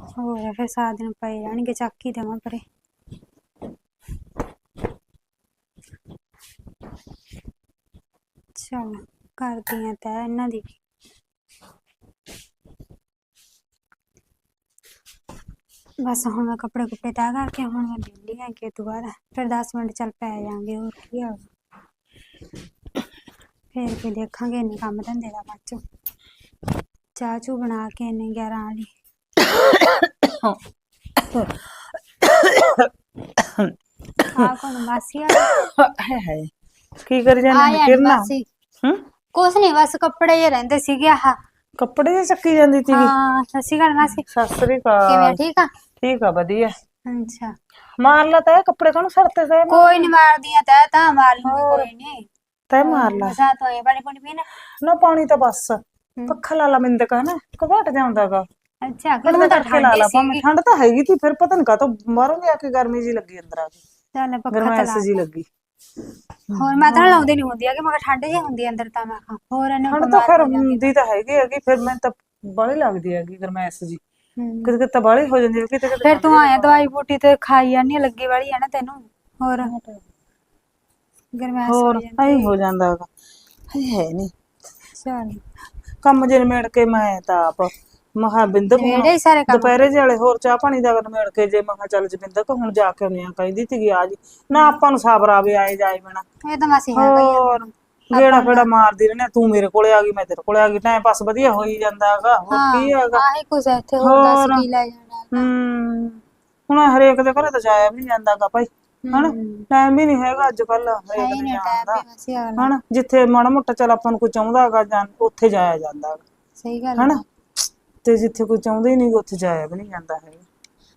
ਹੋਰ ਫਿਰ ਸਾਰਾ ਦਿਨ ਪਏ ਰਹਿਣਗੇ, ਚੱਕ ਹੀ ਦੇਵਾਂ ਪਰੇ। ਚਲ, ਕਰਦੀ ਆ ਤੈ ਇਹਨਾਂ ਦੀ ਬਸ ਹੁਣ ਮੈਂ ਕੱਪੜੇ ਕੁੱਪੜੇ ਤੈਅ ਕਰਕੇ ਹੁਣ ਮੈਂ ਵਿਹਲੀ ਆ ਕਿ ਦੁਬਾਰਾ। ਫਿਰ 10 ਮਿੰਟ ਚੱਲ ਪੈ ਜਾਾਂਗੇ ਹੋਰ ਕੀ ਆ। ਫਿਰ ਕੀ ਦੇਖਾਂਗੇ ਇੰਨੇ ਕੰਮ ਧੰਦੇ ਦਾ ਬਾਅਦ ਚੋਂ। ਚਾਹ ਚੂ ਬਣਾ ਕੇ ਇੰਨੇ 11 ਵਾਲੀ। ਆ ਕੋਣ ਮਾਸੀ ਆ? ਹਾਏ ਹਾਏ ਕੀ ਕਰੀ ਜਾਂਦੀ ਆਇਆ ਨੀ ਕਿਰਨਾ? ਮਾਸੀ। ਹੂੰ? ਕੁਛ ਨਹੀਂ ਬਸ ਕੱਪੜੇ ਜੇ ਰਹਿੰਦੇ ਸੀਗੇ ਆਹ। ਕੱਪੜੇ ਜੇ ਚੱਕੀ ਜਾਂਦੀ ਸੀਗੀ। ਹਾਂ ਸਤਿ ਸ਼੍ਰੀ ਅਕਾਲ ਮਾਸੀ। ਸਤਿ ਸ੍ਰੀ ਕਿਵੇਂ ਅਕਾਲ ਠੀਕ ਆ? ਠੀਕ ਆ ਵਧੀਆ। ਅੱਛਾ। ਮਾਰ ਲਾ ਤਾ ਕੱਪੜੇ ਕਾਹਨੂੰ ਸੜਤੇ ਸੇ ਕੋਈ ਨਹੀਂ ਮਾਰਦੀਆਂ ਤੈ ਤਾਂ ਮਾਰ ਲੂੰਗੀ ਕੋਈ ਨਹੀਂ ਤੈ ਮਾਰ ਲਾ। ਬਸਾ ਤੋਂ ਇਹ ਪਾਣੀ ਪੁਣੀ ਪੀਣਾ। ਨਾ ਪਾਣੀ ਤਾਂ ਬਸ ਪੱਖਾ ਲਾ ਲਾ ਮਿੰਦ ਕਾ ਨਾ ਘਟ ਜਾਂਦਾਗਾ? ਅੱਛਾ ਕਿਉਂ ਤਾਂ ਲਾ ਠੰਡੀ ਲਾ ਸੀ ਭਾਵੇਂ ਠੰਡ ਤਾਂ ਹੈਗੀ ਤੀ ਫਿਰ ਪਤਾ ਨਹੀਂ ਕਾ ਤੋਂ ਬਾਹਰੋਂ ਲਿਆ ਕੇ ਗਰਮੀ ਜੀ ਲੱਗੀ ਅੰਦਰ ਆ ਕੇ। ਚੱਲ ਪੱਖਾ ਤਾਂ ਲਾ ਜੀ ਲੱਗੀ। ਹੋਰ ਮੈਂ ਤਾਂ ਲਾਉਂਦੀ ਨਹੀਂ ਹੁੰਦੀ ਆ ਕਿ ਮੈਂ ਕਿਹਾ ਠੰਡ ਜੀ ਹੁੰਦੀ ਆ ਅੰਦਰ ਤਾਂ ਮੈਂ ਹੋਰ ਇਹਨੂੰ ਠੰਡ ਤਾਂ ਫਿਰ ਹੁੰਦੀ ਤਾਂ ਹੈਗੀ ਹੈਗੀ ਫਿਰ ਮੈਂ ਤਾਂ ਬਾਹਲੀ ਲੱਗਦੀ ਹੈਗੀ ਗਰਮੈਸ ਜੀ। ਕਿਤੇ ਕਿਤੇ ਬਾਹਲੀ ਹੋ ਜਾਂਦੀ ਹੈ ਕਿਤੇ ਕਿਤੇ ਫਿਰ ਤੂੰ ਆਇਆ ਦਵਾਈ ਬੂਟੀ ਤੇ ਖਾਈ ਜਾਨੀ ਲੱਗੀ ਵਾਲੀ ਆ ਨਾ ਤੈਨੂੰ ਹੋਰ। ਗਰਮੈਸ ਹੋ ਹੋਰ ਜਾਂਦੀ ਐਂ ਹੋ ਜਾਂਦਾ ਹੈਗਾ। ਹਜੇ ਹੈ ਨਹੀਂ। ਚੱਲ। ਕੰਮ ਜੇ ਨਿਮੇੜ ਕੇ ਮੈਂ ਤਾਂ ਆਪ ਮਹਾ ਬਿੰਦਕ ਹੁਣ ਜਿਹੜੇ ਸਾਰੇ ਕੰਮ। ਦੁਪਹਿਰੇ ਜਿਹੇ ਵਾਲੇ ਹੋਰ ਚਾਹ ਪਾਣੀ ਦਾ ਨਿਮੇੜ ਕੇ ਜੇ ਮਹਾ ਚੱਲ ਜਬਿੰਦਕ ਹੁਣ ਜਾ ਕੇ ਆਉਂਦੇ ਆ ਕਹਿੰਦੀ ਸੀਗੀ ਆ ਜੀ। ਨਾ ਆਪਾਂ ਨੂੰ ਸਾਬਰ ਆਵੇ ਆਏ ਜਾਏ ਬਿਨਾ। ਇਹ ਤਾਂ ਮਾਸੀ ਹੀ ਆ। ਹੋਰ। ਗੇੜਾ ਫੇੜਾ ਮਾਰਦੀ ਰਹਿੰਦੇ ਤੂੰ ਮੇਰੇ ਕੋਲੇ ਆ ਗਈ ਮੈਂ ਤੇਰੇ ਕੋਲੇ ਆ ਗਈ ਟਾਈਮ ਪਾਸ ਵਧੀਆ ਹੋਈ ਜਾਂਦਾ ਹੈਗਾ ਹੋਰ ਕੀ ਹੈਗਾ? ਆਹੀ ਕੁਝ ਇੱਥੇ ਹੋਰ ਦੱਸ ਕੀ ਲੈ ਜਾਣਾ ਹੂੰ ਹੁਣ ਹਰੇਕ ਦੇ ਘਰੇ ਤਾਂ ਜਾਇਆ ਵੀ ਨਹੀਂ ਜਾਂਦਾਗਾ ਭਾਈ ਹਨਾ? ਟਾਈਮ ਵੀ ਨਹੀਂ ਹੈਗਾ ਅੱਜ ਕੱਲ ਹਰੇਕ ਦੇ ਜਾਣ ਦਾ ਵੀ ਮਾਸੀ ਆ ਹਨਾ? ਜਿੱਥੇ ਮਾੜਾ ਮੋਟਾ ਚੱਲ ਆਪਾਂ ਨੂੰ ਕੋਈ ਚਾਹੁੰਦਾ ਹੈਗਾ ਜਾਂ ਉੱਥੇ ਜਾਇਆ ਜਾਂਦਾ ਹੈਗਾ ਸਹੀ ਗੱਲ ਹਨਾ? ਤੇ ਜਿੱਥੇ ਕੋਈ ਚਾਹੁੰਦਾ ਹੀ ਨਹੀਂ ਉੱਥੇ ਜਾਇਆ ਵੀ ਨਹੀਂ ਜਾਂਦਾ ਹੈਗਾ।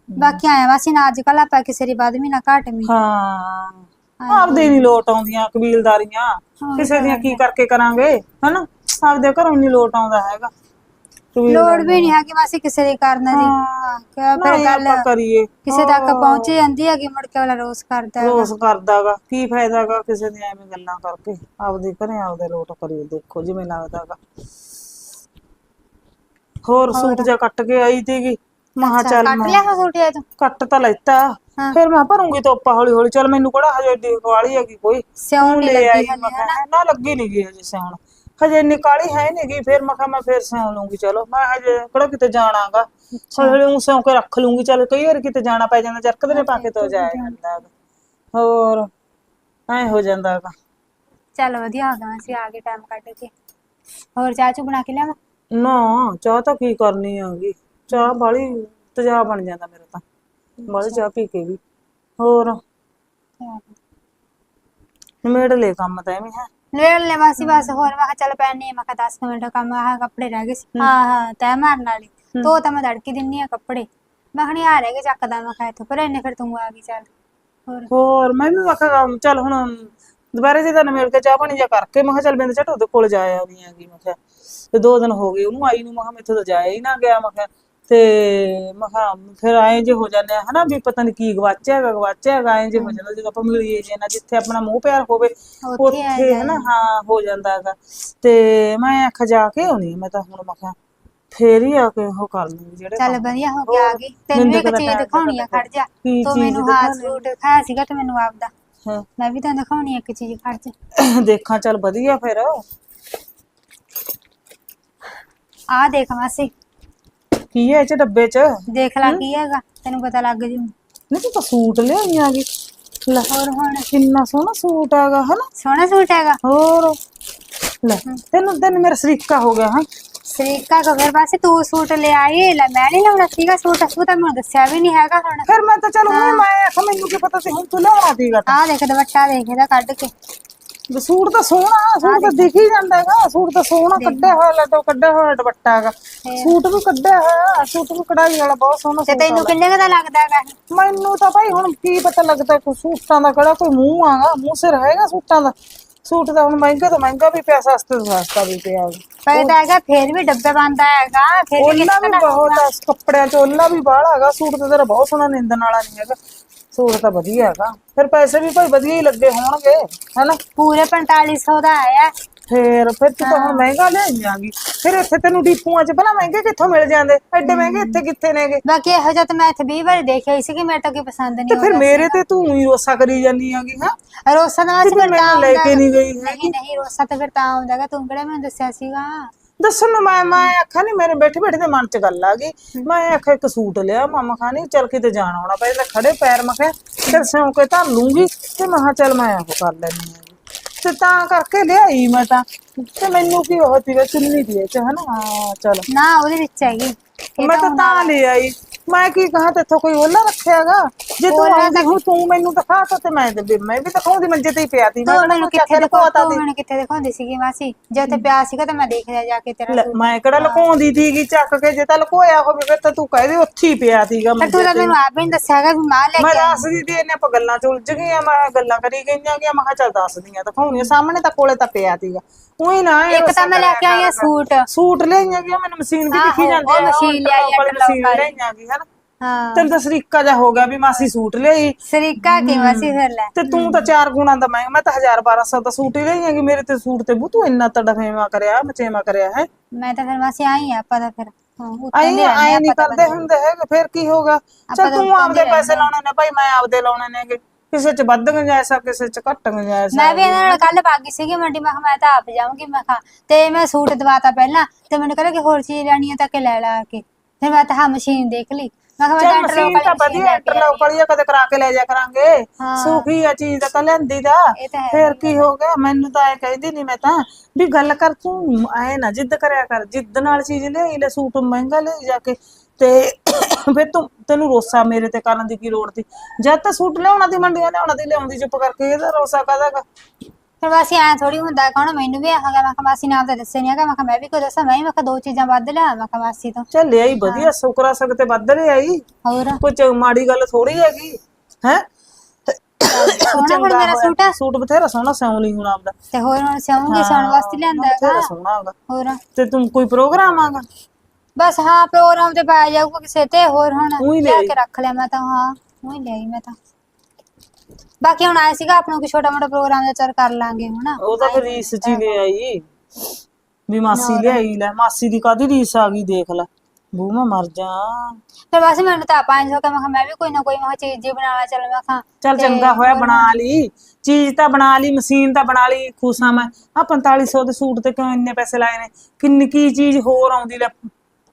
ਬਾਕੀ ਆਇਆ ਮਾਸੀ ਨਾ ਅੱਜ ਕੱਲ ਆਪਾਂ ਕਿਸੇ ਦੀ ਬਾਦ ਮਹੀਨਾ ਘਾਟ ਮੀ ਹਾਂ। ਆਪਦੇ ਨਹੀਂ ਲੋਟ ਆਉਂਦੀਆਂ ਕਬੀਲਦਾਰੀਆਂ। ਕਿਸੇ ਦੀਆਂ ਕੀ ਕਰਕੇ ਕਰਾਂਗੇ ਹਨਾ? ਆਪਦੇ ਘਰੋਂ ਨਹੀਂ ਲੋਟ ਆਉਂਦਾ ਹੈਗਾ। ਲੋੜ ਵੀ ਨਹੀਂ ਹੈ ਕਿ ਮਾਸੀ ਕਿਸੇ ਦੀ ਕਰਨ ਦੀ। ਫਿਰ ਨਹੀਂ ਗੱਲ ਕਰੀਏ। ਕਿਸੇ ਤੱਕ ਪਹੁੰਚ ਜਾਂਦੀ ਹੈ ਕਿ ਮੁੜ ਕੇ ਵਾਲਾ ਰੋਸ ਕਰਦਾ ਹੈ ਰੋਸ ਕਰਦਾਗਾ। ਕੀ ਫਾਇਦਾਗਾ ਕਿਸੇ ਦੀਆਂ ਐਵੇਂ ਗੱਲਾਂ ਕਰਕੇ? ਆਪਦੇ ਘਰੇ ਆਪਦੇ ਲੋਟ ਕਰੀਏ ਦੇਖੋ ਜਿਵੇਂ ਲੱਗਦਾਗਾ। ਹੋਰ ਸੂਟ ਜਾ ਕੱਟ ਕੇ ਆਈ ਸੀਗੀ। ਮਹਾ ਚੱਲ ਕੱਟ ਲਿਆ ਹੋ ਸੂਟਿਆ ਤੂੰ? ਕੱਟ ਤਾਂ ਲੈਤਾ। ਹਾਂ। ਫਿਰ ਮੈਂ ਭਰੂੰਗੀ ਤੋਪਾ ਹੌਲੀ ਹੌਲੀ ਚੱਲ ਮੈਨੂੰ ਕਿਹੜਾ ਹਜੇ ਏਡੀ ਕਾਲੀ ਹੈਗੀ ਕੋਈ। ਸਿਉਣ ਨਹੀਂ ਲੈ ਆਈ ਲੱਗੀ ਮੈਂ ਕਿਹਾ, ਨਾ ਲੱਗੀ ਨਹੀਂ ਗਈ ਹਜੇ ਸਿਉਣ ਹਜੇ ਇੰਨੀ ਕਾਲੀ ਹੈ ਨਹੀਂ ਗਈ ਫਿਰ ਮੈਂ ਕਿਹਾ ਮੈਂ ਫਿਰ ਸਿਉਂ ਲੂੰਗੀ ਚਲੋ। ਮੈਂ ਹਜੇ ਕਿਹੜਾ ਕਿਤੇ ਜਾਣਾਗਾ। ਹੌਲੀ ਊਂ ਸਿਉਂ ਕੇ ਰੱਖ ਲੂੰਗੀ। ਚੱਲ ਕਈ ਵਾਰ ਕਿਤੇ ਜਾਣਾ ਪੈ ਜਾਂਦਾ ਚਰਕ ਦੇ ਨੇ ਪਾ ਕੇ ਤੋ ਜਾਇਆ ਜਾਂਦਾ। ਹੋਰ ਐ ਹੋ ਜਾਂਦਾ ਹੈਗਾ ਚੱਲ ਵਧੀਆ ਹੋ ਗਿਆ ਅਸੀਂ ਆ ਟਾਈਮ ਕੱਢ ਕੇ। ਹੋਰ ਚਾਚੂ ਬਣਾ ਕੇ ਲਿਆਵਾਂ? ਨਾ ਚਾਹ ਤਾਂ ਕੀ ਕਰਨੀ ਹੈਗੀ। ਚਾਹ ਬਾਲੀ ਤੇਜ਼ਾਬ ਬਣ ਜਾਂਦਾ ਮੇਰਾ ਤਾਂ। ਬਾਲੀ ਚਾਹ ਪੀ ਕੇ ਵੀ। ਹੋਰ? ਨਿਮੇੜ ਲੈ ਕੰਮ ਤਾਂ ਐਵੇਂ ਹੈ। ਲੈਣ ਲੈ ਮਾਸੀ ਬਸ ਹੋਰ ਮੈਂ ਕਿਹਾ ਚੱਲ ਪੈਣੀ ਮੈਂ ਕਿਹਾ 10 ਮਿੰਟ ਕੰਮ ਆਹ ਕੱਪੜੇ ਰਹਿ ਗਏ ਸੀ। ਹਾਂ। ਹਾਂ ਤੈ ਮਾਰਨ ਵਾਲੇ। ਤੋ ਤਾਂ ਮੈਂ ਧੜਕੀ ਦਿੰਨੀ ਆ ਕੱਪੜੇ। ਮੈਂ ਖਣੀ ਆ ਰਹਿ ਗਏ ਚੱਕਦਾ ਮੈਂ ਕਿਹਾ ਇੱਥੋਂ ਪਰ ਇੰਨੇ ਫਿਰ ਤੂੰ ਆ ਗਈ ਚੱਲ। ਹੋਰ? ਹੋਰ ਮੈਂ ਵੀ ਆਖਿਆ ਚੱਲ ਹੁਣ ਦੁਬਾਰੇ ਜੇ ਤਾਂ ਨਿਮੇੜ ਕੇ ਚਾਹ ਪਾਣੀ ਜਾ ਕਰਕੇ ਮੈਂ ਕਿਹਾ ਚੱਲ ਬਿੰਦ ਝਟ ਉਹਦੇ ਕੋਲ ਜਾ ਆਉਣੀ ਹੈਗੀ ਮੈਂ ਕਿਹਾ। ਤੇ ਦੋ ਦਿਨ ਹੋ ਗਏ ਉਹਨੂੰ ਆਈ ਨੂੰ ਮੈਂ ਕਿਹਾ ਮੈਥੋਂ ਤਾਂ ਜਾਇਆ ਹੀ ਨਾ ਗਿਆ ਮੈਂ ਕਿਹਾ ਤੇ ਮੈਂ ਕਿਹਾ ਫਿਰ ਐਂ ਜੇ ਹੋ ਜਾਂਦੇ ਆ ਹਨਾ ਵੀ ਪਤਾ ਨਹੀਂ ਕੀ ਗਵਾਚਿਆ ਹੈਗਾ ਗਵਾਚਿਆ ਹੈਗਾ ਐਂ ਜੇ ਹੋ ਜਾਂਦਾ ਜਦੋਂ ਆਪਾਂ ਮਿਲੀਏ ਜੇ ਨਾ ਜਿੱਥੇ ਆਪਣਾ ਮੋਹ ਪਿਆਰ ਹੋਵੇ ਉੱਥੇ ਆ ਉੱਥੇ ਹਨਾ ਹਾਂ ਹੋ ਜਾਂਦਾ ਹੈਗਾ। ਤੇ ਮੈਂ ਆਖਿਆ ਜਾ ਕੇ ਆਉਣੀ ਮੈਂ ਤਾਂ ਹੁਣ ਮੈਂ ਕਿਹਾ ਫੇਰ ਹੀ ਆ ਕੇ ਉਹ ਕਰ ਲੂੰਗੀ ਜਿਹੜੇ ਚੱਲ ਵਧੀਆ ਹੋ ਗਿਆ ਆ ਗਈ। ਤੈਨੂੰ ਇੱਕ ਤਾਂ ਚੀਜ਼ ਦਿਖਾਉਣੀ ਆ ਖੜ ਜਾ। ਕੀ ਤੂੰ ਚੀਜ਼ ਮੈਨੂੰ ਹਾਰ ਸੂਟ ਦਿਖਾਇਆ ਸੀਗਾ ਤੇ ਮੈਨੂੰ ਆਪਦਾ। ਹਾਂ। ਮੈਂ ਵੀ ਤੈਨੂੰ ਦਿਖਾਉਣੀ ਆ ਇੱਕ ਚੀਜ਼ ਖੜ ਜਾ। <coughs> ਦੇਖਾਂ ਚੱਲ ਵਧੀਆ ਫਿਰ। ਆ ਦੇਖ ਮਾਸੀ। ਕੀ ਹੈ ਇਹ ਚ ਡੱਬੇ ਚ? ਦੇਖ ਲੈ ਕੀ ਹੈਗਾ ਤੈਨੂੰ ਪਤਾ ਲੱਗ ਜੂ। ਨਹੀਂ ਤੂੰ ਤਾਂ ਸੂਟ ਲਿਆਈ ਆ ਗਈ ਲੈ ਹੋਰ ਹੁਣ? ਕਿੰਨਾ ਸੋਹਣਾ ਸੂਟ ਹੈਗਾ ਹਨਾ? ਸੋਹਣਾ ਸੂਟ ਹੈਗਾ? ਹੋਰ? ਲੈ ਤੈਨੂੰ ਤੈਨੂੰ ਮੇਰਾ ਸਰੀਕਾ ਹੋ ਗਿਆ ਹਾਂ। ਸਰੀਕਾ ਕੋ ਪਾਸੇ ਤੂੰ ਸੂਟ ਲੈ ਆਈ ਲੈ ਮੈਂ ਨਹੀਂ ਲਾਉਣਾ ਸੀਗਾ ਸੂਟ ਤੂੰ ਤਾਂ ਮੈਨੂੰ ਦੱਸਿਆ ਵੀ ਨਹੀਂ ਹੈਗਾ ਹੁਣ। ਫਿਰ ਮੈਂ ਤਾਂ ਚਲ ਮੈਂ ਆਖਿਆ ਮੈਨੂੰ ਕੀ ਪਤਾ ਸੀ ਹੁਣ ਤੂੰ ਲਿਆਉਣਾ ਸੀਗਾ ਆਹ ਦੇਖ ਦੁਪੱਟਾ ਦੇਖ ਇਹਦਾ ਕੱਢ ਕੇ। ਸੂਟ ਤਾਂ ਸੋਹਣਾ ਸੂਟ ਤਾਂ ਦਿਖ ਹੀ ਜਾਂਦਾ ਹੈਗਾ। ਸੂਟ ਤਾਂ ਸੋਹਣਾ ਕੱਢਿਆ ਹੋਇਆ ਲੱਟੋ ਕੱਢਿਆ ਹੋਇਆ ਦੁਪੱਟਾ ਹੈਗਾ। ਸੂਟ ਵੀ ਕੱਢਿਆ ਹੋਇਆ ਸੂਟ ਵੀ ਕਢਾਈ ਵਾਲਾ ਬਹੁਤ ਸੋਹਣਾ ਤੇ ਤੈਨੂੰ ਕਿੰਨੇ ਦਾ ਲੱਗਦਾ ਹੈਗਾ? ਮੈਨੂੰ ਤਾਂ ਭਾਈ ਹੁਣ ਕੀ ਪਤਾ ਲੱਗਦਾ ਕੋਈ ਸੂਟਾਂ ਦਾ ਕਿਹੜਾ ਕੋਈ ਮੂੰਹ ਆਗਾ ਮੂੰਹ ਸਿਰ ਹੈਗਾ ਸੂਟਾਂ ਦਾ। ਸੂਟ ਤਾਂ ਹੁਣ ਮਹਿੰਗਾ ਤੋਂ ਮਹਿੰਗਾ ਵੀ ਪਿਆ ਸਸਤੇ ਤੋਂ ਸਸਤਾ ਵੀ ਪਿਆ। ਤਾਂ ਹੈਗਾ ਫੇਰ ਵੀ ਡੱਬੇ ਬੰਦਾ ਹੈਗਾ ਫੇਰ ਵੀ ਉਹਨਾਂ ਵੀ ਬਹੁਤ ਕੱਪੜਿਆਂ ਚ ਉਹਨਾਂ ਵੀ ਬਾਹਲਾ ਹੈਗਾ ਸੂਟ ਤਾਂ ਤੇਰਾ ਬਹੁਤ ਸੋਹਣਾ ਨਿੰਦਣ ਵਾਲਾ ਨਹੀਂ ਹੈਗਾ। ਸੂਟ ਤਾਂ ਵਧੀਆ ਹੈਗਾ। ਫਿਰ ਪੈਸੇ ਵੀ ਭਾਈ ਵਧੀਆ ਹੀ ਲੱਗੇ ਹੋਣਗੇ ਹੈਨਾ? ਪੂਰੇ 4500 ਦਾ ਆਇਆ। ਫੇਰ ਫਿਰ ਤੂੰ ਤਾਂ ਹੁਣ ਮਹਿੰਗਾ ਲਿਆਈਆਂਗੀ ਫਿਰ ਇੱਥੇ ਤੈਨੂੰ ਡੀਪੂਆਂ ਚ ਭਲਾ ਮਹਿੰਗੇ ਕਿੱਥੋਂ ਮਿਲ ਜਾਂਦੇ? ਐਡੇ ਮਹਿੰਗੇ ਇੱਥੇ ਕਿੱਥੇ ਨੇਗੇ? ਬਾਕੀ ਇਹੋ ਜਿਹਾ ਤਾਂ ਮੈਂ ਇੱਥੇ 20 ਵਾਰ ਦੇਖਿਆ ਸੀ ਕਿ ਮੇਰੇ ਤਾਂ ਕੋਈ ਪਸੰਦ ਤੇ ਨਹੀਂ ਫਿਰ ਮੇਰੇ ਤੇ ਤੂੰ ਹੀ ਰੋਸਾ ਕਰੀ ਜਾਂਦੀ ਆਂਗੀ ਹਾਂ? ਹੋਇਆ ਰੋਸਾ ਤਾਂ ਮੈਂ ਫਿਰ ਤਾਂ ਲੈ ਕੇ ਨਹੀਂ ਗਈ ਨਹੀਂ ਨਹੀਂ ਰੋਸਾ ਤਾਂ ਫਿਰ ਤਾਂ ਆਉਂਦਾਗਾ ਤੂੰ ਕਿਹੜਾ ਮੈਨੂੰ ਦੱਸਿਆ ਸੀਗਾ? ਦੱਸਣ ਨੂੰ ਮੈਂ ਮੈਂ ਆਖਿਆ ਨਹੀਂ ਮੇਰੇ ਬੈਠੇ ਬੈਠੇ ਦੇ ਮਨ 'ਚ ਗੱਲ ਆ ਗਈ। ਮੈਂ ਆਖਿਆ ਇੱਕ ਸੂਟ ਲਿਆ ਮਾਮਾ ਖਾਨੀ ਚੱਲ ਕਿਤੇ ਜਾਣਾ ਆਉਣਾ ਪਏ ਖੜੇ ਪੈਰ ਮੈਂ ਕਿਹਾ ਫਿਰ ਸਿਉਂ ਕੇ ਧਰ ਲੂੰਗੀ ਤੇ ਮੈਂ ਕਿਹਾ ਚੱਲ ਮੈਂ ਉਹ ਕਰ ਲੈਣੀ ਆ ਤੇ ਤਾਂ ਕਰਕੇ ਲਿਆਈ ਮੈਂ ਤਾਂ। ਤੇ ਮੈਨੂੰ ਕੀ ਉਹ ਤੀ ਚੁੰਨੀ ਦੀ ਚ ਹਨਾ? ਹਾਂ ਚੱਲ। ਨਾ ਉਹਦੇ ਵਿੱਚ ਹੈਗੀ। ਇਹ ਮੈਂ ਤਾਂ ਤਾਂ ਲੈ ਆਈ ਮੈਂ ਕੀ ਕਹਾਂ ਤੇ ਕੋਈ ਉਹਲਾ ਰੱਖਿਆਗਾ? ਜੇ ਤੂੰ ਆਉਂਦੀ ਹੋ ਤੂੰ ਮੈਨੂੰ ਦਿਖਾ ਤਾ ਤੇ ਮੈਂ ਤੇ ਮੈਂ ਵੀ ਦਿਖਾਉਂਦੀ ਮੰਜੇ ਤੇ ਹੀ ਪਿਆ ਤੀ ਤੂੰ ਮੈਂ ਮੈਨੂੰ ਕਿਹਾ ਕਿੱਥੇ ਚੱਕ ਦਿਖਾ ਦਿਖਾਤਾ ਤੂੰ ਮੈਨੂੰ ਕਿੱਥੇ ਦਿਖਾਉਂਦੀ ਸੀਗੀ ਮਾਸੀ? ਜੇ ਉੱਥੇ ਪਿਆ ਸੀਗਾ ਤਾਂ ਮੈਂ ਦੇਖ ਲਿਆ ਜਾ ਕੇ ਤੇਰਾ ਮੈਂ ਕਿਹੜਾ ਲੁਕਾਉਂਦੀ ਸੀਗੀ ਚੱਕ ਕੇ ਜੇ ਤਾਂ ਲੁਕੋਇਆ ਹੋਵੇ ਫਿਰ ਤਾਂ ਤੂੰ ਕਹਿ ਦੇ ਉੱਥੇ ਹੀ ਪਿਆ ਸੀਗਾ ਮੰਜੇ ਤੂੰ ਤਾਂ ਮੈਨੂੰ ਆਪ ਹੀ ਨੀ ਦੱਸਿਆ ਹੈਗਾ ਵੀ ਮਾਂ ਲੈ ਮੈਂ ਕੇ ਆਈ। ਦੱਸਦੀ ਤੀ ਇਹਨੇ ਆਪਾਂ ਗੱਲਾਂ ਚ ਉਲਝ ਗਈਆਂ ਮੈਂ ਗੱਲਾਂ ਕਰੀ ਗਈਆਂ ਕਿ ਮੈਂ ਕਿਹਾ ਚੱਲ ਦੱਸਦੀਆਂ ਦਿਖਾਉਣੀਆਂ ਸਾਹਮਣੇ ਤਾਂ ਕੋਲੇ ਤਾਂ ਪਿਆ ਸੀਗਾ। ਉਹੀ ਨਾ ਇੱਕ ਤਾਂ ਮੈਂ ਲੈ ਕੇ ਆਈ ਆ ਸੂਟ। ਸੂਟ ਲਿਆਈਆਂ ਗਿਆ ਮੈਨੂੰ ਮਸ਼ੀਨ ਵੀ ਦਿਖੀ ਜਾਂਦੀ ਉਹ ਮਸ਼ੀਨ ਲਿਆਈ ਆ, ਮਸ਼ੀਨ ਗਈ ਹਨਾ ਹਾਂ। ਤੈਨੂੰ ਤਾਂ ਸਰੀਕਾ ਜਾ ਹੋ ਗਿਆ ਵੀ ਮਾਸੀ ਸੂਟ ਲਿਆਈ। ਸਰੀਕਾ ਕੇ ਮਾਸੀ ਫਿਰ ਲੈ। ਤੇ ਤੂੰ ਤਾਂ ਚਾਰ ਗੁਣਾ ਦਾ ਮੈਂ ਮੈਂ ਤਾਂ 1000 1200 ਦਾ ਸੂਟ ਹੀ ਲਿਆਈਆਂ ਕਿ ਮੇਰੇ ਤੇ ਸੂਟ ਤੇ ਬੂ ਤੂੰ ਇੰਨਾ ਤੜਫੇਵਾ ਕਰਿਆ ਮਚੇਵਾ ਕਰਿਆ ਹੈ। ਮੈਂ ਤਾਂ ਫਿਰ ਮਾਸੀ ਆਈ ਆ ਆਪਾਂ ਤਾਂ ਫਿਰ ਆਈ ਆਏ ਆ, ਨਹੀਂ ਕਰਦੇ ਹੁੰਦੇ ਹੈਗੇ ਫਿਰ ਕੀ ਹੋਗਾ ਚਲ ਤਾਂ ਆਪਦੇ ਪੈਸੇ ਲਾਉਣੇ ਨੇ ਭਾਈ ਮੈਂ ਆਪਦੇ ਲਾਉਣੇ ਨੇਗੇ ਕਿਸੇ ਚ ਵੱਧ ਗੰਜਾਇਸਾ ਕਿਸੇ ਚ ਘੱਟ ਗੰਜਾਇਸਾ ਮੈਂ ਵੀ ਇਹਨਾਂ ਨਾਲ ਕੱਲ ਬਾਗੀ ਸੀਗੀ ਮੰਡੀ ਮੈਂ ਮੈਂ ਤਾਂ ਆਪ ਜਾਊਂਗੀ ਮੈਂ ਕਿਹਾ ਤੇ ਮੈਂ ਸੂਟ ਦਵਾਤਾ ਪਹਿਲਾਂ ਤੇ ਮੈਨੂੰ ਕਹਿੰਦਾ ਕਿ ਹੋਰ ਚੀਜ਼ ਲੈਣੀ ਹੈ ਤਾਂ ਕਿ ਲੈ ਲਾ ਕੇ। ਫਿਰ ਮੈਂ ਤਾਂ ਹਾਂ ਮਸ਼ੀਨ ਦੇਖ ਲਈ। ਮੈਂ ਕਿਹਾ ਚੱਲ ਤਾਂ ਮਸ਼ੀਨ ਇੰਟਰਲੋਕ ਤਾਂ ਵਾਲੀ ਮਸ਼ੀਨ ਵਧੀਆ ਲੈ ਕੇ ਇੰਟਰਲੋਕ ਵਾਲੀ ਆ ਕਦੇ ਕਰਾ ਕੇ ਲੈ ਜਾ ਕਰਾਂਗੇ। ਹਾਂ। ਸੁਖੀ ਆ ਚੀਜ਼ ਦਾ ਤਾਂ ਲੈਂਦੀ ਦਾ। ਇਹ ਤਾਂ ਹੈ ਫਿਰ ਕੀ ਹੋ ਗਿਆ? ਮੈਨੂੰ ਤਾਂ ਐ ਕਹਿੰਦੀ ਨਹੀਂ ਮੈਂ ਤਾਂ ਵੀ ਗੱਲ ਕਰ ਤੂੰ ਐ ਨਾ ਜਿੱਦ ਕਰਿਆ ਕਰ। ਜਿੱਦ ਨਾਲ ਚੀਜ਼ ਲਿਆਈ ਲੈ ਸੂਟ ਮਹਿੰਗਾ ਲੈ ਜਾ ਕੇ। ਤੇ ਫਿਰ ਤੂੰ ਤੈਨੂੰ ਰੋਸਾ ਮੇਰੇ ਤੇ ਕਰਨ ਦੀ ਕੀ ਲੋੜ ਸੀ? ਜਦ ਤਾਂ ਸੂਟ ਲਿਆਉਣਾ ਦੀ ਮੰਡੀਆਂ ਲਿਆਉਣਾ ਦੀ ਲਿਆਉਂਦੀ ਚੁੱਪ ਕਰਕੇ ਇਹਦਾ ਰੋਸਾ ਕਾਹਦਾਗਾ ਫਿਰ ਮਾਸੀ ਐ ਥੋੜੀ ਹੁੰਦਾ ਕਹਣ ਮੈਨੂੰ ਵੀ ਆਹਾਗਾ ਮੈਂ ਕਿਹਾ ਮਾਸੀ ਨਾਮ ਤਾਂ ਦੱਸੇ ਨਹੀਂ ਹੈਗਾ। ਮੈਂ ਕਿਹਾ ਮੈਂ ਵੀ ਕੋਈ ਦੱਸਾਂ ਮੈਂ ਵੀ ਮੈਂ ਕਿਹਾ ਦੋ ਚੀਜ਼ਾਂ ਵੱਧ ਲਿਆ ਮੈਂ ਕਿਹਾ ਮਾਸੀ ਤੋਂ। ਚੱਲ ਲਿਆਈ ਵਧੀਆ ਸੁਕਰਾ ਸਕ ਤੇ ਵੱਧ ਲਿਆਈ ਹੋਰ? ਕੋਈ ਚ- ਮਾੜੀ ਗੱਲ ਥੋੜੀ ਹੈਗੀ ਹੈ? ਸੋਹਣਾ ਹੁਣ ਮੇਰਾ ਸੂਟ? ਆ ਸੂਟ ਬਥੇਰਾ ਸੋਹਣਾ ਸਿਉਂ ਲਈ ਹੁਣ ਆਪਦਾ। ਤੇ ਹੋਰ ਹੁਣ ਸਿਉਂਗੀ ਸਿਉਣ ਵਾਸਤੇ ਲਿਆਂਦਾ ਬਥੇਰਾ ਹੈਗਾ। ਸੋਹਣਾ ਹੈਗਾ। ਹੋਰ? ਤੇ ਤੂੰ ਕੋਈ ਪ੍ਰੋਗਰਾਮ ਆਗਾ ਬਸ ਹਾਂ ਪ੍ਰੋਗਰਾਮ ਤੇ ਪਾਇਆ ਜਾਊਗਾ ਕਿਸੇ ਤੇ ਹੋਰ ਹੁਣ ਊਂ ਹੀ ਲਿਆ ਲਿਆਈ। ਕੇ ਰੱਖ ਲਿਆ ਮੈਂ ਤਾਂ ਹਾਂ। ਉਹ ਹੀ ਲਈ ਮੈਂ ਤਾਂ। ਬਾਕੀ ਹੁਣ ਆਇਆ ਸੀਗਾ ਆਪਣਾ ਕੋਈ ਛੋਟਾ ਮੋਟਾ ਪ੍ਰੋਗਰਾਮ ਦਾ ਚੱਲ ਕਰ ਲਾਂਗੇ ਹੁਣ। ਉਹ ਤਾਂ ਫਿਰ ਰੀਸ ਹੀ ਲੈ ਆਈ ਵੀ ਮਾਸੀ ਲਿਆਈ ਲੈ ਮਾਸੀ ਦੀ ਕਾਦੀ ਰੀਸ ਆ ਗਈ ਦੇਖ ਲੈ। ਬੂ ਮੈਂ ਮਰ ਜਾ। ਫਿਰ ਬਸ ਮੈਨੂੰ ਤਾਂ ਆਪਾਂ ਇੰਜ ਹੋ ਗਿਆ ਮੈਂ ਕਿਹਾ ਮੈਂ ਵੀ ਕੋਈ ਨਾ ਕੋਈ ਮੈਂ ਚੀਜ਼ ਜੀ ਬਣਾਵਾ ਚੱਲ ਮੈਂ ਕਿਹਾ ਚੱਲ ਚੰਗਾ ਹੋਇਆ ਬਣਾ ਲਈ। ਚੀਜ਼ ਤਾਂ ਬਣਾ ਲਈ ਮਸ਼ੀਨ ਤਾਂ ਬਣਾ ਲਈ ਖੁਸ਼ਾਂ ਮੈਂ। ਆ 4500 ਦੇ ਸੂਟ ਤੇ ਕਿਉਂ ਇੰਨੇ ਪੈਸੇ ਲਾਏ ਨੇ? ਕਿੰਨੀ ਕੀ ਚੀਜ਼ ਹੋਰ ਆਉਂਦੀ ਲੈ।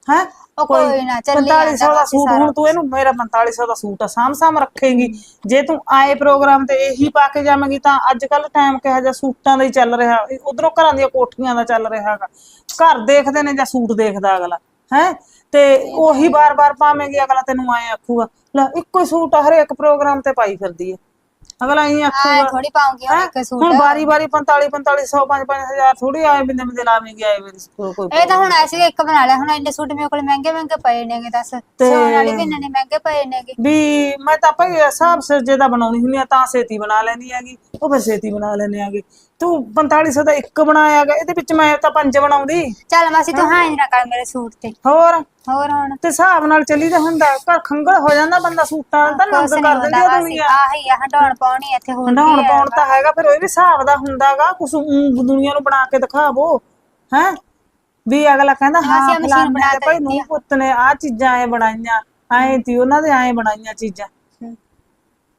ਹੈ? ਉਹ ਕੋਈ ਨਾ। ਚੱਲੀ 4500 ਦਾ ਸੂਟ ਹੁਣ ਤੂੰ ਇਹਨੂੰ ਮੇਰਾ 4500 ਦਾ ਸੂਟ ਆ ਸਾਮ ਸਾਮ ਰੱਖੇਗੀ। ਜੇ ਤੂੰ ਆਏ ਪ੍ਰੋਗਰਾਮ ਤੇ ਇਹੀ ਪਾ ਕੇ ਜਾਵੇਂਗੀ ਤਾਂ ਅੱਜ ਕੱਲ ਟਾਈਮ ਕਿਹੋ ਜਿਹਾ ਸੂਟਾਂ ਦਾ ਹੀ ਚੱਲ ਰਿਹਾ ਉਧਰੋਂ ਘਰਾਂ ਦੀਆਂ ਕੋਠੀਆਂ ਦਾ ਚੱਲ ਰਿਹਾ ਹੈਗਾ। ਘਰ ਦੇਖਦੇ ਨੇ ਜਾਂ ਸੂਟ ਦੇਖਦਾ ਅਗਲਾ ਹੈ? ਤੇ ਉਹੀ ਬਾਰ-ਬਾਰ ਪਾਵੇਂਗੀ ਅਗਲਾ ਤੈਨੂੰ ਆਏ ਆਖੂਗਾ ਲੈ ਇੱਕੋ ਹੀ ਸੂਟ ਹਰੇਕ ਪ੍ਰੋਗਰਾਮ ਤੇ ਪਾਈ ਫਿਰਦੀ ਹੈ ਅਗਲਾ ਹੀ ਆਏ ਆਖੂਗਾ ਥੋੜੀ ਪਾਉਂਗੀ ਹੁਣ ਇੱਕ ਸੂਟ। ਹੁਣ ਬਾਰੀ ਬਾਰੀ 45 4500 5 5000 ਥੋੜੀ ਆਏ ਬਿੰਦੇ ਬਿੰਦੇ ਲਾਵੇਂਗੀ ਆਏ ਕੋਈ ਕੋਈ ਇਹ ਤਾਂ ਹੁਣ ਐਸੇ ਇੱਕ ਬਣਾ ਲਿਆ ਹੁਣ ਇੰਨੇ ਸੂਟ ਮੇਰੇ ਕੋਲ ਮਹਿੰਗੇ ਮਹਿੰਗੇ ਪਏ ਨੇਗੇ ਦੱਸ। ਸੋਨ ਵਾਲੇ ਵੀ ਇੰਨੇ ਮਹਿੰਗੇ ਪਏ ਨੇਗੇ ਵੀ ਮੈਂ ਤਾਂ ਭਾਈ ਹਿਸਾਬ ਸਿਰ ਜੇ ਦਾ ਬਣਾਉਣੀ ਹੁੰਦੀ ਆ ਤਾਂ ਛੇਤੀ ਬਣਾ ਲੈਣੀ ਹੈਗੀ ਉਹ ਫਿਰ ਛੇਤੀ ਬਣਾ ਲੈਣੇ ਹੈਗੇ। ਤੂੰ 4500 ਦਾ ਇੱਕ ਬਣਾਇਆਗਾ ਇਹਦੇ ਵਿੱਚ ਮੈਂ ਤਾਂ ਪੰਜ ਬਣਾਉਂਦੀ। ਚੱਲ ਮਾਸੀ ਤੂੰ ਹਾਂ ਨਾ ਕਰ ਮੇਰੇ ਸੂਟ ਤੇ। ਹੋਰ? ਹੋਰ ਹੁਣ? ਤੇ ਹਿਸਾਬ ਨਾਲ ਚੱਲੀਦਾ ਹੁੰਦਾ ਘਰ ਖੰਗਲ ਹੋ ਜਾਂਦਾ ਬੰਦਾ ਸੂਟਾਂ ਨਾਲ ਤਾਂ ਕੁਛ ਨੰਗ ਨੀ ਕਰ ਦਿੰਦੀ ਆ ਮਾਸੀ ਦੁਨੀਆ। ਆਹੀ ਆ ਹਟਾਉਣ ਪਾਉਣੀ ਇੱਥੇ ਹੋਰ ਹੰਡਾਉਣ ਕੀ ਆ ਪਾਉਣ ਤਾਂ ਹੈਗਾ ਫਿਰ ਉਹ ਵੀ ਹਿਸਾਬ ਦਾ ਹੁੰਦਾਗਾ ਕੁਛ ਊਂ ਦੁਨੀਆ ਨੂੰ ਬਣਾ ਕੇ ਦਿਖਾਵੋ ਹੈ? ਵੀ ਅਗਲਾ ਕਹਿੰਦਾ ਹਾਂ ਅਸੀਂ ਆਹ ਮਸ਼ੀਨ ਫਲਾਣੇ ਬਣਾ ਦੇ ਭਾਈ ਨੂੰ ਪੁੱਤ ਨੇ ਆ ਚੀਜ਼ਾਂ ਐ ਬਣਾਈਆਂ ਐ ਤੀ ਉਹਨਾਂ ਦੇ ਐ ਬਣਾਈਆਂ ਚੀਜ਼ਾਂ।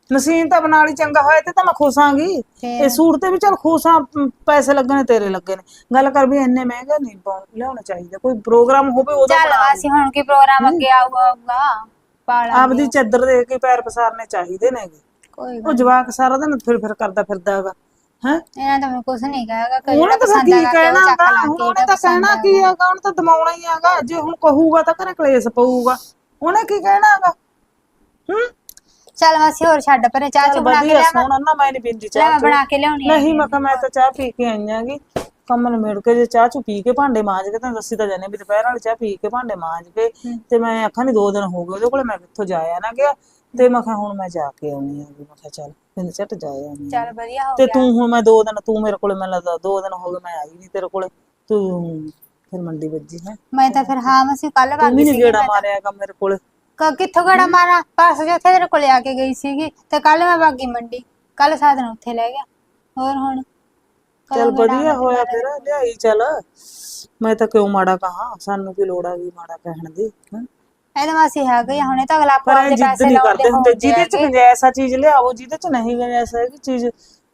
ਮਸ਼ੀਨ ਤਾਂ ਬਣਾ ਲਈ ਚੰਗਾ ਹੋਇਆ ਤੇ ਤਾਂ ਮੈਂ ਖੁਸ਼ਾਂਗੀ ਫਿਰ? ਇਹ ਸੂਟ ਤੇ ਵੀ ਚਲ ਖੁਸ਼ਾਂ ਪੈਸੇ ਲੱਗਣੇ ਤੇਰੇ ਲੱਗੇ ਨੇ। ਗੱਲ ਕਰ ਵੀ ਇੰਨੇ ਮਹਿੰਗਾ ਨਹੀਂ ਪਾਉਣ ਲਿਆਉਣਾ ਚਾਹੀਦਾ ਕੋਈ ਪ੍ਰੋਗਰਾਮ ਹੋਵੇ ਉਹਦਾ ਚੱਲ ਮਾਸੀ ਹੁਣ ਕੀ ਪ੍ਰੋਗਰਾਮ ਅੱਗੇ ਆਊਗਾ ਆਊਗਾ ਪਾਲਾ ਆਪਦੀ ਚੱਦਰ ਦੇ ਕੇ ਪੈਰ ਪਸਾਰਨੇ ਚਾਹੀਦੇ ਨੇਗੇ। ਕੋਈ ਉਹ ਜਵਾਕ ਸਾਰਾ ਦਿਨ ਫਿਰ ਫਿਰ ਕਰਦਾ ਫਿਰਦਾ ਹੈਗਾ ਹੈ? ਇਹਨਾਂ ਤਾਂ ਮੈਨੂੰ ਕੁਝ ਨਹੀਂ ਕਹਾਗਾ ਕਿ ਉਹਨੇ ਤਾਂ ਫਿਰ ਪਸੰਦ ਕੀ ਆਗਾ ਕਹਿਣਾ ਚੱਕ ਲਾ ਉਹਨੇ ਤਾਂ ਕਹਿਣਾ ਕੀ ਹੈਗਾ? ਉਹਨੇ ਤਾਂ ਦਮਾਉਣਾ ਹੀ ਹੈਗਾ ਜੇ ਹੁਣ ਕਹੂਗਾ ਤਾਂ ਘਰੇ ਕਲੇਸ਼ ਪਊਗਾ। ਉਹਨੇ ਕੀ ਕਹਿਣਾ ਹੈਗਾ? ਹੂੰ? ਚੱਲ ਮਾਸੀ ਹੋਰ ਛੱਡ ਪਰੇ ਚਾਹ ਚੁ ਬਣਾ ਕੇ ਵਧੀਆ ਲਿਆ ਸੋਹਣਾ ਨਾ ਮੈਂ ਨਹੀਂ ਪੀਂਦੀ ਲੈ ਚਾਹ। ਮੈਂ। ਬਣਾ ਕੇ ਲਿਆਉਣੀ ਆ। ਨਹੀਂ ਮੈਂ ਕਿਹਾ ਮੈਂ ਤਾਂ ਚਾਹ ਪੀ ਕੇ ਆਈ ਆਂਗੀ। ਕੰਮ ਨੂੰ ਮਿਲ ਕੇ ਜੇ ਚਾਹ ਚੂ ਪੀ ਕੇ ਭਾਂਡੇ ਮਾਂਜ ਕੇ ਤਾਂ ਦੱਸੀ ਤਾਂ ਜਾਨੇ ਵੀ ਦੁਪਹਿਰ ਵਾਲੀ ਚਾਹ ਪੀ ਕੇ ਭਾਂਡੇ ਮਾਂਜ ਕੇ। ਤੇ ਮੈਂ ਆਖਾਂ ਨਹੀਂ ਦੋ ਦਿਨ ਹੋ ਗਏ ਉਹਦੇ ਕੋਲੇ ਮੈਂ ਕਿੱਥੋਂ ਜਾਇਆ ਨਾ ਗਿਆ। ਤੇ ਮੈਂ ਕਿਹਾ ਹੁਣ ਮੈਂ ਜਾ ਕੇ ਆਉਣੀ ਆਂਗੀ ਮੈਂ ਕਿਹਾ ਚੱਲ ਪਿੰਡ ਝੱਟ ਜਾਇਆ ਆਉਣੀ ਚੱਲ ਵਧੀਆ ਹੋ ਤੇ ਤੂੰ ਹੁਣ ਮੈਂ ਦੋ ਦਿਨ ਤੂੰ ਮੇਰੇ ਕੋਲੇ ਮੈਨੂੰ ਲੱਗਦਾ ਦੋ ਦਿਨ ਹੋ ਗਏ ਮੈਂ ਆਈ ਨਹੀਂ ਤੇਰੇ ਕੋਲੇ। ਤੂੰ ਫਿਰ ਮੰਡੀ ਵੱਜੀ ਹੈ। ਮੈਂ ਤਾਂ ਫਿਰ ਹਾਂ ਮਾਸੀ ਕੱਲ ਤੂੰ ਵੀ ਵਾਗੀ ਨੀ ਸੀ ਗੇੜਾ ਮਾਰਿਆਗਾ ਮੇਰੇ ਕੋਲੇ। ਕ- ਕਿੱਥੋਂ ਗੜਾ ਮਾਰਾ? ਪਰਸ ਜੋ ਉੱਥੇ ਤੇਰੇ ਕੋਲੇ ਆ ਕੇ ਗਈ ਸੀਗੀ ਤੇ ਕੱਲ ਮੈਂ ਬਾਗੀ ਮੰਡੀ। ਕੱਲ ਸਾਧਨ ਉੱਥੇ ਲੈ ਗਿਆ। ਹੋਰ ਹੁਣ? ਚੱਲ ਵਧੀਆ ਹੋਇਆ ਫਿਰ ਲਿਆਈ ਚੱਲ। ਮੈਂ ਤਾਂ ਕਿਉਂ ਮਾੜਾ ਕਹਾ? ਸਾਨੂੰ ਕੀ ਲੋੜ ਆ ਗਈ ਮਾੜਾ ਕਹਿਣ ਦੀ ਹੈਂ? ਇਹਦੇ ਮਾਸੀ ਹੈਗੇ ਆ, ਹੁਣੇ ਤਾਂ ਅਗਲਾ ਪਰ ਇਹ ਜਿੱਦ ਪੈਸੇ ਨਹੀਂ ਲਾਉਂਦੇ ਕਰਦੇ ਹੁੰਦੇ। ਹੁੰਦੇ ਜਿਹਦੇ ਚ ਗੁੰਜਾਇਸ਼ ਆ ਚੀਜ਼ ਲਿਆਵੋ ਜਿਹਦੇ ਚ ਨਹੀਂ ਗੁੰਜਾਇਸ਼ ਹੈਗੀ ਚੀਜ਼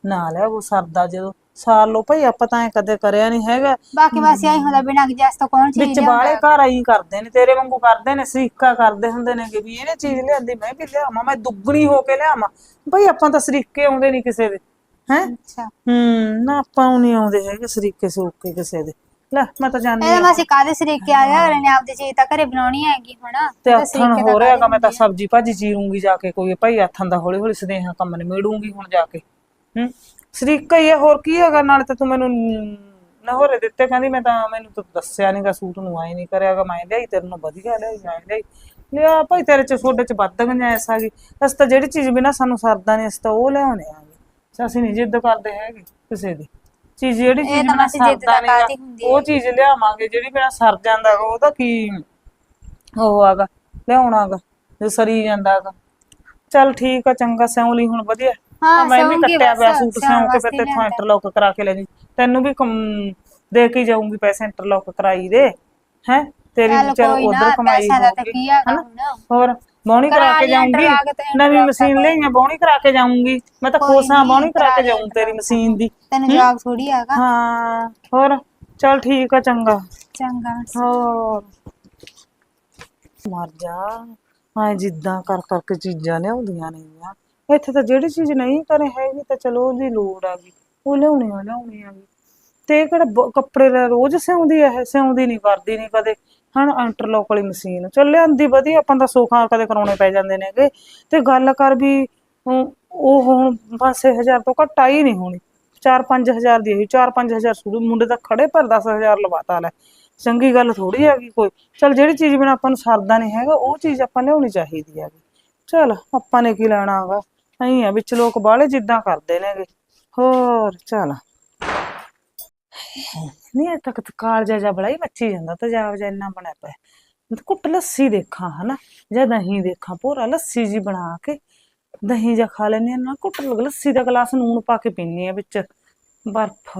ਨਾ ਲਿਆਵੋ ਸਰਦਾ ਜਦੋਂ। ਸਾਰ ਲਓ ਭਾਈ ਆਪਾਂ ਤਾਂ ਐ ਕਦੇ ਕਰਿਆ ਨਹੀਂ ਹੈਗਾ। ਬਾਕੀ ਬਸ ਆਈ ਹੁੰਦਾ ਬਿਨਾਂ ਗੈਸ ਤੋਂ ਕੌਣ ਚੀਜ਼ ਵਿੱਚ ਬਾਲੇ ਘਰ ਆਈ ਕਰਦੇ ਨੇ ਤੇਰੇ ਵਾਂਗੂ ਕਰਦੇ ਨੇ ਸਰੀਕਾ ਕਰਦੇ ਹੁੰਦੇ ਨੇ ਕਿ ਵੀ ਇਹਨੇ ਚੀਜ਼ ਲਿਆਂਦੀ ਮੈਂ ਵੀ ਲਿਆਵਾਂ ਮੈਂ ਦੁੱਗਣੀ ਹੋ ਕੇ ਲਿਆਵਾਂ। ਭਾਈ ਆਪਾਂ ਤਾਂ ਸਰੀਕੇ ਆਉਂਦੇ ਨਹੀਂ ਕਿਸੇ ਦੇ ਹੈ? ਅੱਛਾ। ਹੂੰ ਨਾ ਆਪਾਂ ਨੂੰ ਨਹੀਂ ਆਉਂਦੇ ਹੈਗੇ ਸਰੀਕੇ ਸੂਕੇ ਕਿਸੇ ਦੇ। ਲੈ ਮੈਂ ਤਾਂ ਜਾਣੀ ਇਹਦਾ ਮਾਸੀ ਕਾਦੇ ਸਰੀਕੇ ਆ ਗਿਆ ਨੇ ਆਪਦੀ ਚੀਜ਼ ਤਾਂ ਘਰੇ ਬਣਾਉਣੀ ਹੈਗੀ ਹੁਣ। ਤੇ ਆਥਣ ਹੋ ਰਿਹਾ ਮੈਂ ਤਾਂ। ਸਬਜੀ ਭਾਜੀ ਚੀਰੂੰਗੀ ਜਾ ਕੇ ਕੋਈ ਭਾਈ ਆਥਣ ਦਾ ਹੌਲੀ ਹੌਲੀ ਸਦੇਹਾ ਕੰਮ ਨਿਮੇੜੂੰਗੀ ਹੁਣ ਜਾ ਕੇ। ਹੂੰ? ਸਰੀਕਾ ਹੀ ਹੈ ਹੋਰ ਕੀ ਹੈਗਾ? ਨਾਲੇ ਤਾਂ ਤੂੰ ਮੈਨੂੰ ਨਹੋਰੇ ਦਿੱਤੇ ਕਹਿੰਦੀ ਮੈਂ ਤਾਂ ਮੈਨੂੰ ਤਾਂ ਦੱਸਿਆ ਨਹੀਂਗਾ ਸੂਟ ਨੂੰ ਆਏ ਨਹੀਂ ਕਰਿਆਗਾ ਮੈਂ ਲਿਆਈ ਤੇਰੇ ਨੂੰ ਵਧੀਆ ਲਿਆਈ ਮੈਂ ਲਿਆਈ। ਲਿਆ ਭਾਈ ਤੇਰੇ ਚ ਛੋਡੇ ਚ ਵੱਧ ਗੰਜਾਇਸ ਆ ਗਈ। ਅਸੀਂ ਤਾਂ ਜਿਹੜੀ ਚੀਜ਼ ਬਿਨਾ ਸਾਨੂੰ ਸਰਦਾ ਨਹੀਂ ਅਸੀਂ ਤਾਂ ਉਹ ਲਿਆਉਣੇ ਆਗੇ ਅਸੀਂ ਨਹੀਂ ਜਿੱਦ ਕਰਦੇ ਹੈਗੇ ਕਿਸੇ ਦੀ। ਚੀਜ਼ ਜਿਹੜੀ ਚੀਜ਼ ਤਾਂ ਬਿਨਾ ਸਰਦਾ ਤਾਂ ਨਹੀਂ ਉਹ ਚੀਜ਼ ਲਿਆਵਾਂਗੇ ਜਿਹੜੀ ਬਿਨਾ ਸਰ ਜਾਂਦਾ ਗਾ, ਉਹਦਾ ਕੀ ਉਹ ਆਗਾ ਲਿਆਉਣਾਗਾ ਜੋ ਸਰੀ ਜਾਂਦਾਗਾ ਚੱਲ ਠੀਕ ਆ ਚੰਗਾ ਸਿਉਂ ਲਈ ਹੁਣ ਵਧੀਆ। ਹਾਂ, ਮੈਂ ਵੀ ਕੱਟਿਆ ਪਿਆ ਸੂਟ ਸਿਉਂ ਕੇ ਫਿਰ ਤੇਥੋਂ ਲਿਆਂਦਾ। ਇੰਟਰਲੌਕ ਕਰਾ ਕੇ ਲੈ ਜੀ। ਤੈਨੂੰ ਵੀ ਦੇ ਕੇ ਹੀ ਜਾਊਂਗੀ ਪੈਸੇ ਇੰਟਰਲੌਕ ਕਰਾਈ ਦੇ ਹੈ? ਤੇਰੀ ਨਾ, ਉਧਰ ਕਮਾਈ ਤਾਂ ਹੋਊਗੀ। ਹੋਰ ਬੌਣੀ ਕਰਾ ਕੇ ਜਾਊਂਗੀ। ਤੇ ਨਵੀਂ ਮਸ਼ੀਨ ਤਾਂ ਲਈਆਂ ਬੌਣੀ ਕਰਾ ਕੇ ਜਾਊਂਗੀ। ਮੈਂ ਤਾਂ ਖੁਸ਼ ਹਾਂ ਨੀ, ਬੌਣੀ ਕਰਾ ਕੇ ਜਾਊਂ ਤੇਰੀ ਮਸ਼ੀਨ ਦੀ। ਤੈਨੂੰ ਜਵਾਬ ਥੋੜੀ ਹੈਗਾ। ਹਾਂ ਹੋਰ ਚਲ ਠੀਕ ਆ ਚੰਗਾ। ਚੰਗਾ। ਹੋਰ। ਮਰ ਜਾ। ਐ ਜਿੱਦਾਂ ਕਰ ਕਰਕੇ ਚੀਜ਼ਾਂ ਲਿਆਉਂਦੀਆਂ ਨੇਗੀਆਂ। ਇੱਥੇ ਤਾਂ ਜਿਹੜੀ ਚੀਜ਼ ਨਹੀਂ ਕਰੇ ਹੈਗੀ ਤਾਂ ਚਲੋ ਉਹਦੀ ਲੋੜ ਆ ਗਈ। ਉਹ ਲਿਆਉਣੀ ਆ ਲਿਆਉਣੀ ਆ ਗਈ। ਤੇ ਇਹ ਕਿਹੜਾ ਬ- ਕੱਪੜੇ ਦਾ ਰੋਜ਼ ਸਿਉਂਦੀ ਆ ਇਹ? ਸਿਉਂਦੀ ਨਹੀਂ ਕਰਦੀ ਨਹੀਂ ਕਦੇ। ਹਣ ਇੰਟਰਲੋਕ ਵਾਲੀ ਮਸ਼ੀਨ ਚੱਲ ਲਿਆਂਦੀ ਵਧੀਆ ਆਪਾਂ ਤਾਂ ਸੋਖਾ ਕਦੇ ਕਰਾਉਣੇ ਪੈ ਜਾਂਦੇ ਨੇਗੇ ਤੇ ਗੱਲ ਕਰ ਵੀ ਅਮ, ਉਹ ਹੁਣ 5-6000 ਤੋਂ ਘੱਟ ਆਈ ਨਹੀਂ ਹੋਣੀ। 4-5000 ਦੀ ਹੋਈ 4-5000 ਸੂਟ। ਮੁੰਡੇ ਤਾਂ ਖੜੇ ਪਰ 10000 ਲਵਾਤਾ ਲੈ। ਚੰਗੀ ਗੱਲ ਥੋੜੀ ਹੈਗੀ ਕੋਈ। ਚਲ ਜਿਹੜੀ ਚੀਜ਼ ਬਿਨਾਂ ਆਪਾਂ ਨੂੰ ਸਰਦਾ ਨਹੀਂ ਹੈਗਾ ਉਹ ਚੀਜ਼ ਆਪਾਂ ਲਿਆਉਣੀ ਚਾਹੀਦੀ ਹੈਗੀ ਚਲ ਆਪਾਂ ਨੇ ਕੀ ਲੈਣਾ ਹੈਗਾ ਐਂ ਆ ਵਿੱਚ ਲੋਕ ਬਾਹਲੇ ਜਿੱਦਾਂ ਕਰਦੇ ਨੇਗੇ। ਹੋਰ ਚਲ। ਨਹੀਂ ਅਜੇ ਤੱਕ ਤਾਂ ਕਾਲਜਾ ਜਾ ਬੜਾ ਹੀ ਮੱਚੀ ਜਾਂਦਾ ਤੇਜ਼ਾਬ ਜਿਹਾ ਇੰਨਾ ਬਣਿਆ ਪਿਆ। ਮੈਂ ਘੁੱਟ ਲੱਸੀ ਦੇਖਾਂ, ਹਨਾ? ਜਾਂ ਦਹੀਂ ਦੇਖਾਂ ਪੂਰਾ ਲੱਸੀ ਜੀ ਬਣਾ ਕੇ ਦਹੀਂ ਜਾਂ ਖਾ ਲੈਂਦੀ ਹਾਂ ਨਾ ਘੁੱਟ ਲੱਸੀ ਦਾ ਗਲਾਸ ਨੂਣ ਪਾ ਕੇ ਪੀਂਦੀ ਆ ਵਿੱਚ। ਬਰਫ਼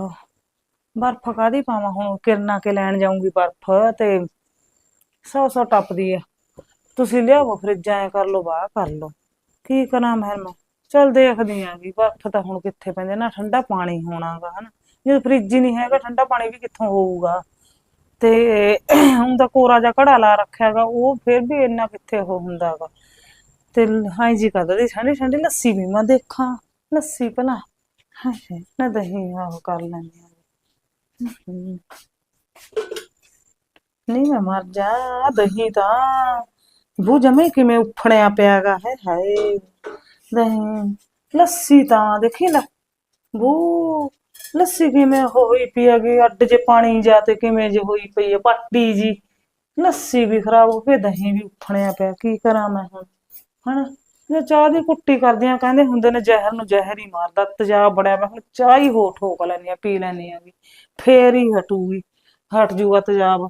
ਬਰਫ਼ ਕਾਹਦੀ ਪਾਵਾਂ ਹੁਣ? ਕਿਰਨਾ ਕੇ ਲੈਣ ਜਾਊਂਗੀ ਬਰਫ਼ ਤੇ ਸੌ ਸੌ ਟੱਪਦੀ ਆ। ਤੁਸੀਂ ਲਿਆਵੋ ਫਰਿੱਜ, ਐ ਕਰ ਲਓ ਬਾਹਰ ਕਰ ਲਓ। ਕੀ ਕਰਾਂ ਮੈਂ ਮੈਂ ਚਲ ਦੇਖਦੀ ਆਂ ਵੀ ਬਰਫ਼ ਤਾਂ ਹੁਣ ਕਿੱਥੇ ਪੈਂਦੇ ਨਾ ਠੰਡਾ ਪਾਣੀ ਹੋਣਾਗਾ, ਹਨਾ। ਜੇ ਫਰਿੱਜ ਹੀ ਨਹੀਂ ਹੈਗਾ, ਠੰਡਾ ਪਾਣੀ ਵੀ ਕਿੱਥੋਂ ਹੋਊਗਾ? ਤੇ ਹੁਣ ਤਾਂ ਕੋਰਾ ਜਿਹਾ ਘੜਾ ਲਾ ਰੱਖਿਆਗਾ, ਉਹ ਫਿਰ ਵੀ ਇੰਨਾ ਕਿੱਥੇ ਉਹ ਹੁੰਦਾਗਾ। ਤੇ ਹਾਂ ਜੀ ਕਰਦਾ ਦੀ ਠੰਡੀ ਠੰਡੀ ਲੱਸੀ ਵੀ ਮੈਂ ਦੇਖਾਂ। ਲੱਸੀ ਭਲਾ ਹਾਂ ਨਾ ਦਹੀਂ ਆਹ ਕਰ ਲੈਂਦੀ ਹਾਂ ਨਹੀਂ, ਮੈਂ ਮਰ ਜਾ, ਦਹੀਂ ਤਾਂ। ਬੂ ਜਮੇ ਕਿਵੇਂ ਉਫਣਿਆ ਪਿਆਗਾ ਹੈ ਹਾਏ। ਦਹੀਂ ਲੱਸੀ ਤਾਂ ਦੇਖੀ ਲੈ। ਬੂ ਲੱਸੀ ਕਿਵੇਂ ਹੋਈ ਪਈ ਹੈਗੀ? ਅੱਡ ਜੇ ਪਾਣੀ ਜਾ ਤੇ ਕਿਵੇਂ ਜੇ ਹੋਈ ਪਈ ਹੈ ਪਾਟੀ ਜੀ। ਲੱਸੀ ਵੀ ਖਰਾਬ ਹੋ ਗਈ, ਦਹੀਂ ਵੀ ਉਫਣਿਆ ਪਿਆ। ਕੀ ਕਰਾਂ ਮੈਂ ਹੁਣ? ਹਨਾ? ਜੇ ਚਾਹ ਦੀ ਕੁੱਟੀ ਕਰਦੀਆਂ ਕਹਿੰਦੇ ਹੁੰਦੇ ਨੇ ਜ਼ਹਿਰ ਨੂੰ ਜ਼ਹਿਰ ਹੀ ਮਾਰਦਾ ਤਜਾਬ ਬੜਿਆ ਮੈਂ ਹੁਣ ਚਾਹ ਹੀ ਹੋ ਠੋਕ ਲੈਣੀ ਆ ਪੀ ਲੈਣੀ ਆ ਵੀ। ਫੇਰ ਹੀ ਹਟੂਗੀ, ਹਟ ਜੂਗਾ ਤਜਾਬ।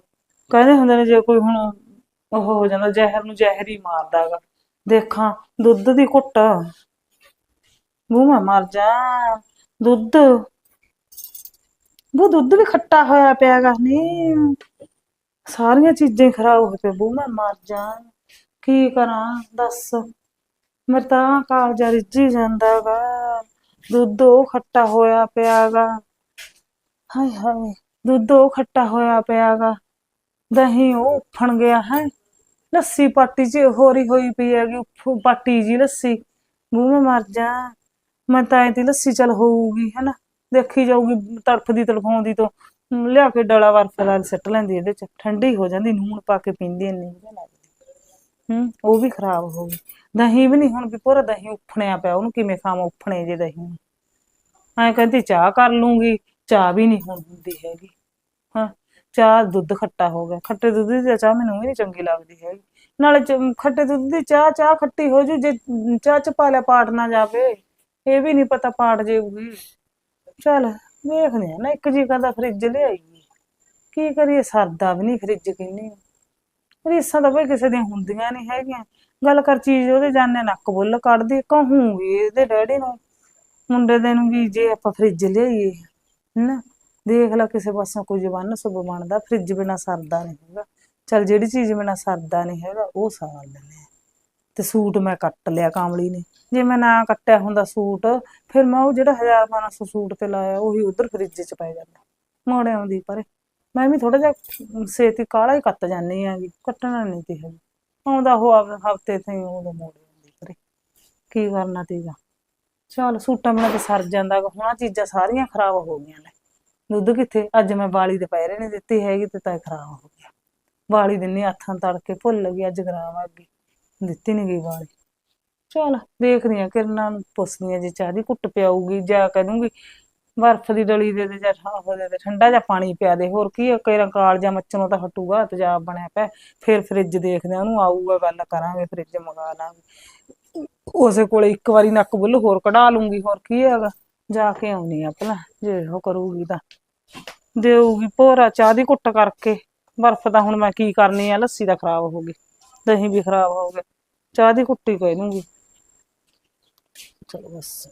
ਕਹਿੰਦੇ ਹੁੰਦੇ ਨੇ ਜੇ ਕੋਈ ਹੁਣ ਉਹ ਹੋ ਜਾਂਦਾ, ਜ਼ਹਿਰ ਨੂੰ ਜ਼ਹਿਰ ਹੀ ਮਾਰਦਾ ਹੈਗਾ ਦੇਖਾਂ, ਦੁੱਧ ਦੀ ਘੁੱਟ। ਮੂੰਹ ਮੈਂ ਮਰ ਜਾ। ਦੁੱਧ। ਉਹ ਦੁੱਧ ਵੀ ਖੱਟਾ ਹੋਇਆ ਪਿਆ ਗਾ ਨਹੀਂ। ਸਾਰੀਆਂ ਚੀਜ਼ਾਂ ਖਰਾਬ ਹੋ ਪਈਆਂ ਬੂ, ਮੈਂ ਮਰ ਜਾ। ਕੀ ਕਰਾਂ? ਦੱਸ। ਮੇਰੇ ਤਾਂ ਕਾਲਜਾ ਰਿੱਝੀ ਜਾਂਦਾ ਜਾਂਦਾਗਾ। ਦੁੱਧ ਉਹ ਖੱਟਾ ਹੋਇਆ ਪਿਆ ਗਾ ਹਾਏ ਹਾਏ। ਦੁੱਧ ਉਹ ਖੱਟਾ ਹੋਇਆ ਪਿਆ ਗਾ ਦਹੀਂ ਉਹ ਉਫਣ ਗਿਆ ਹੈ। ਲੱਸੀ ਪਾਟੀ ਚ ਹੋਰੀ ਹੋਈ ਪਈ ਹੈਗੀ ਉਫ ਪਾਟੀ ਜੀ ਲੱਸੀ। ਮੂੰਹ ਮੈਂ ਮਰ ਜਾ। ਮੈਂ ਤਾਂ ਐ ਲੱਸੀ ਚੱਲ ਹੋਊਗੀ, ਹੈਨਾ? ਦੇਖੀ ਜਾਊਗੀ ਤੜਫਦੀ ਤੜਫਾਉਂਦੀ ਤੋਂ। ਲਿਆ ਕੇ ਡਲਾ ਬਰਫ ਦਾ ਸਿੱਟ ਲੈਂਦੀ ਇਹਦੇ ਚ। ਠੰਡੀ ਹੋ ਜਾਂਦੀ ਨੂਣ ਪਾ ਕੇ ਪੀਂਦੀ ਇੰਨੀ ਵਧੀਆ ਲੱਗਦੀ। ਹੂੰ ਉਹ ਵੀ ਖਰਾਬ ਹੋ ਗਈ। ਦਹੀਂ ਵੀ ਨਹੀਂ ਹੁਣ ਵੀ ਪੂਰਾ ਦਹੀਂ ਉਫਣਿਆ ਪਿਆ, ਉਹਨੂੰ ਕਿਵੇਂ ਖਾਵਾਂ ਉਫਣੇ ਜੇ ਦਹੀਂ ਨੂੰ? ਐਂ ਕਹਿੰਦੀ, ਚਾਹ ਕਰ ਲੂੰਗੀ। ਚਾਹ ਵੀ ਨਹੀਂ ਹੁਣ ਹੁੰਦੀ ਹੈਗੀ। ਹਾਂ ਚਾਹ ਦੁੱਧ ਖੱਟਾ ਹੋ ਗਿਆ। ਖੱਟੇ ਦੁੱਧ ਦੀ ਤਾਂ ਚਾਹ ਮੈਨੂੰ ਵੀ ਨਹੀਂ ਚੰਗੀ ਲੱਗਦੀ ਹੈਗੀ। ਨਾਲੇ ਚ- ਖੱਟੇ ਦੁੱਧ ਦੀ ਚਾਹ ਚਾਹ ਖੱਟੀ ਹੋ ਜੂ, ਜੇ ਚਾਹ ਚ ਪਾ ਲਿਆ ਪਾਟ ਨਾ ਜਾਵੇ, ਇਹ ਵੀ ਨਹੀਂ ਪਤਾ ਪਾਟ ਜਾਊਗੀ। ਚੱਲ ਵੇਖਦੇ ਆ ਨਾ, ਇੱਕ ਜੀ ਕਰਦਾ ਫਰਿੱਜ ਲਿਆਈਏ। ਕੀ ਕਰੀਏ, ਸਰਦਾ ਵੀ ਨਹੀਂ ਫਰਿੱਜ ਕਿੰਨੀ। ਰੀਸਾਂ ਤਾਂ ਬਈ ਕਿਸੇ ਦੀਆਂ ਹੁੰਦੀਆਂ ਨਹੀਂ ਹੈਗੀਆਂ। ਗੱਲ ਕਰ ਚੀਜ਼ ਉਹਦੇ ਜਾਣੇ ਨੱਕ ਬੁੱਲ ਕੱਢਦੀ ਕਹੂੰਗੀ ਇਹਦੇ ਡੈਡੀ ਨੂੰ। ਮੁੰਡੇ ਦੇ ਨੂੰ ਵੀ ਜੇ ਆਪਾਂ ਫਰਿੱਜ ਲਿਆਈਏ, ਹਨਾ। ਦੇਖ ਲੈ ਕਿਸੇ ਪਾਸੋਂ ਕੁਝ ਬੰਨ ਸੁਭ ਬਣਦਾ ਫਰਿੱਜ ਬਿਨਾ ਸਰਦਾ ਨਹੀਂ ਹੈਗਾ। ਚਲ ਜਿਹੜੀ ਚੀਜ਼ ਬਿਨਾ ਸਰਦਾ ਨਹੀਂ ਹੈਗਾ, ਉਹ ਸਾਰ ਲੈਂਦੇ ਤੇ ਸੂਟ ਮੈਂ ਕੱਟ ਲਿਆ ਕਾਮਲੀ ਨੇ। ਜੇ ਮੈਂ ਨਾ ਕੱਟਿਆ ਹੁੰਦਾ ਸੂਟ, ਫਿਰ ਮੈਂ ਉਹ ਜਿਹੜਾ 1000 ਸੂਟ ਤੇ ਲਾਇਆ, ਉਹੀ ਉਧਰ ਫ੍ਰਿਜ 'ਚ ਪੈ ਜਾਂਦਾ। ਮੋੜ ਆਉਂਦੀ ਪਰੇ। ਮੈਂ ਵੀ ਥੋੜਾ ਜਿਹਾ ਛੇਤੀ ਕਾਲਾ ਹੀ ਕੱਟ ਜਾਂਦੀ ਆਂਗੀ ਕੱਟਣਾ ਨਹੀਂ ਤੇ ਹੈ ਆਉਂਦਾ ਉਹ ਹਫ਼ਤੇ ਤੇ ਉਹਦੇ ਮੋੜ ਆਉਂਦੀ ਪਰੇ। ਕੀ ਕਰਨਾ ਤੀਗਾ? ਚਲ ਸੂਟਾਂ ਬਿਨਾਂ ਤੇ ਸਰ ਜਾਂਦਾ ਹੁਣ ਆਹ ਚੀਜ਼ਾਂ ਸਾਰੀਆਂ ਖਰਾਬ ਹੋ ਗਈਆਂ ਨੇ। ਦੁੱਧ ਕਿੱਥੇ? ਅੱਜ ਮੈਂ ਵਾਲੀ ਦੇ ਪੈਰੇ ਨਹੀਂ ਦਿੱਤੀ ਹੈਗੀ ਤੇ ਤਾਂ ਖਰਾਬ ਹੋ ਗਿਆ। ਵਾਲੀ ਦਿੰਨੀ ਹੱਥਾਂ ਤੜਕੇ ਭੁੱਲ ਗਈ, ਅੱਜ ਖਰਾਬ ਆ ਗਈ ਦਿੱਤੀ ਨਹੀਂ ਗਈ ਵਾਲੀ। ਚਲ, ਦੇਖਦੀ ਆ ਕਿਰਨਾਂ ਨੂੰ, ਪੁੱਛਦੀ ਆ ਜੇ ਚਾਹ ਦੀ ਘੁੱਟ ਪਿਆਊਗੀ ਜਾਂ ਕਹਿ ਦੂੰਗੀ ਬਰਫ਼ ਦੀ ਡਲੀ ਦੇ ਦੇ ਜਾਂ ਠਾ- ਦੇ ਦੇ, ਠੰਡਾ ਜਿਹਾ ਪਾਣੀ ਪਿਆ ਦੇ। ਹੋਰ ਕੀ ਆ ਕੇਰਾਂ ਕਾਲ ਜਾਂ ਮੱਚਣੋਂ ਤਾਂ ਹਟੂਗਾ, ਤੇਜ਼ਾਬ ਬਣਿਆ ਪਿਆ। ਫਿਰ ਫ੍ਰਿਜ ਦੇਖਦੇ ਆ, ਉਹਨੂੰ ਆਊਗਾ ਗੱਲ, ਕਰਾਂਗੇ ਫ੍ਰਿਜ ਮੰਗਾ ਲਾਂਗੇ। ਉਸੇ ਕੋਲੇ ਇੱਕ ਵਾਰੀ ਨੱਕ ਬੁੱਲ ਹੋਰ ਕਢਾ ਲੂੰਗੀ, ਹੋਰ ਕੀ ਹੈਗਾ ਜਾ ਕੇ ਆਉਣੀ ਆ ਭਲਾ, ਜੇ ਉਹ ਕਰੂਗੀ ਤਾਂ। ਦੇਊਗੀ ਭੋਰਾ ਚਾਹ ਦੀ ਕੁੱਟ ਕਰਕੇ, ਬਰਫ਼ ਤਾਂ ਹੁਣ ਮੈਂ ਕੀ ਕਰਨੀ ਆ, ਲੱਸੀ ਦਾ ਖਰਾਬ ਹੋ ਗਈ, ਦਹੀਂ ਵੀ ਖਰਾਬ ਹੋ ਗਿਆ ਚਾਹ ਦੀ ਕੁੱਟੀ ਕਹਿ ਦੂੰਗੀ ਚਲੋ ਬਸ।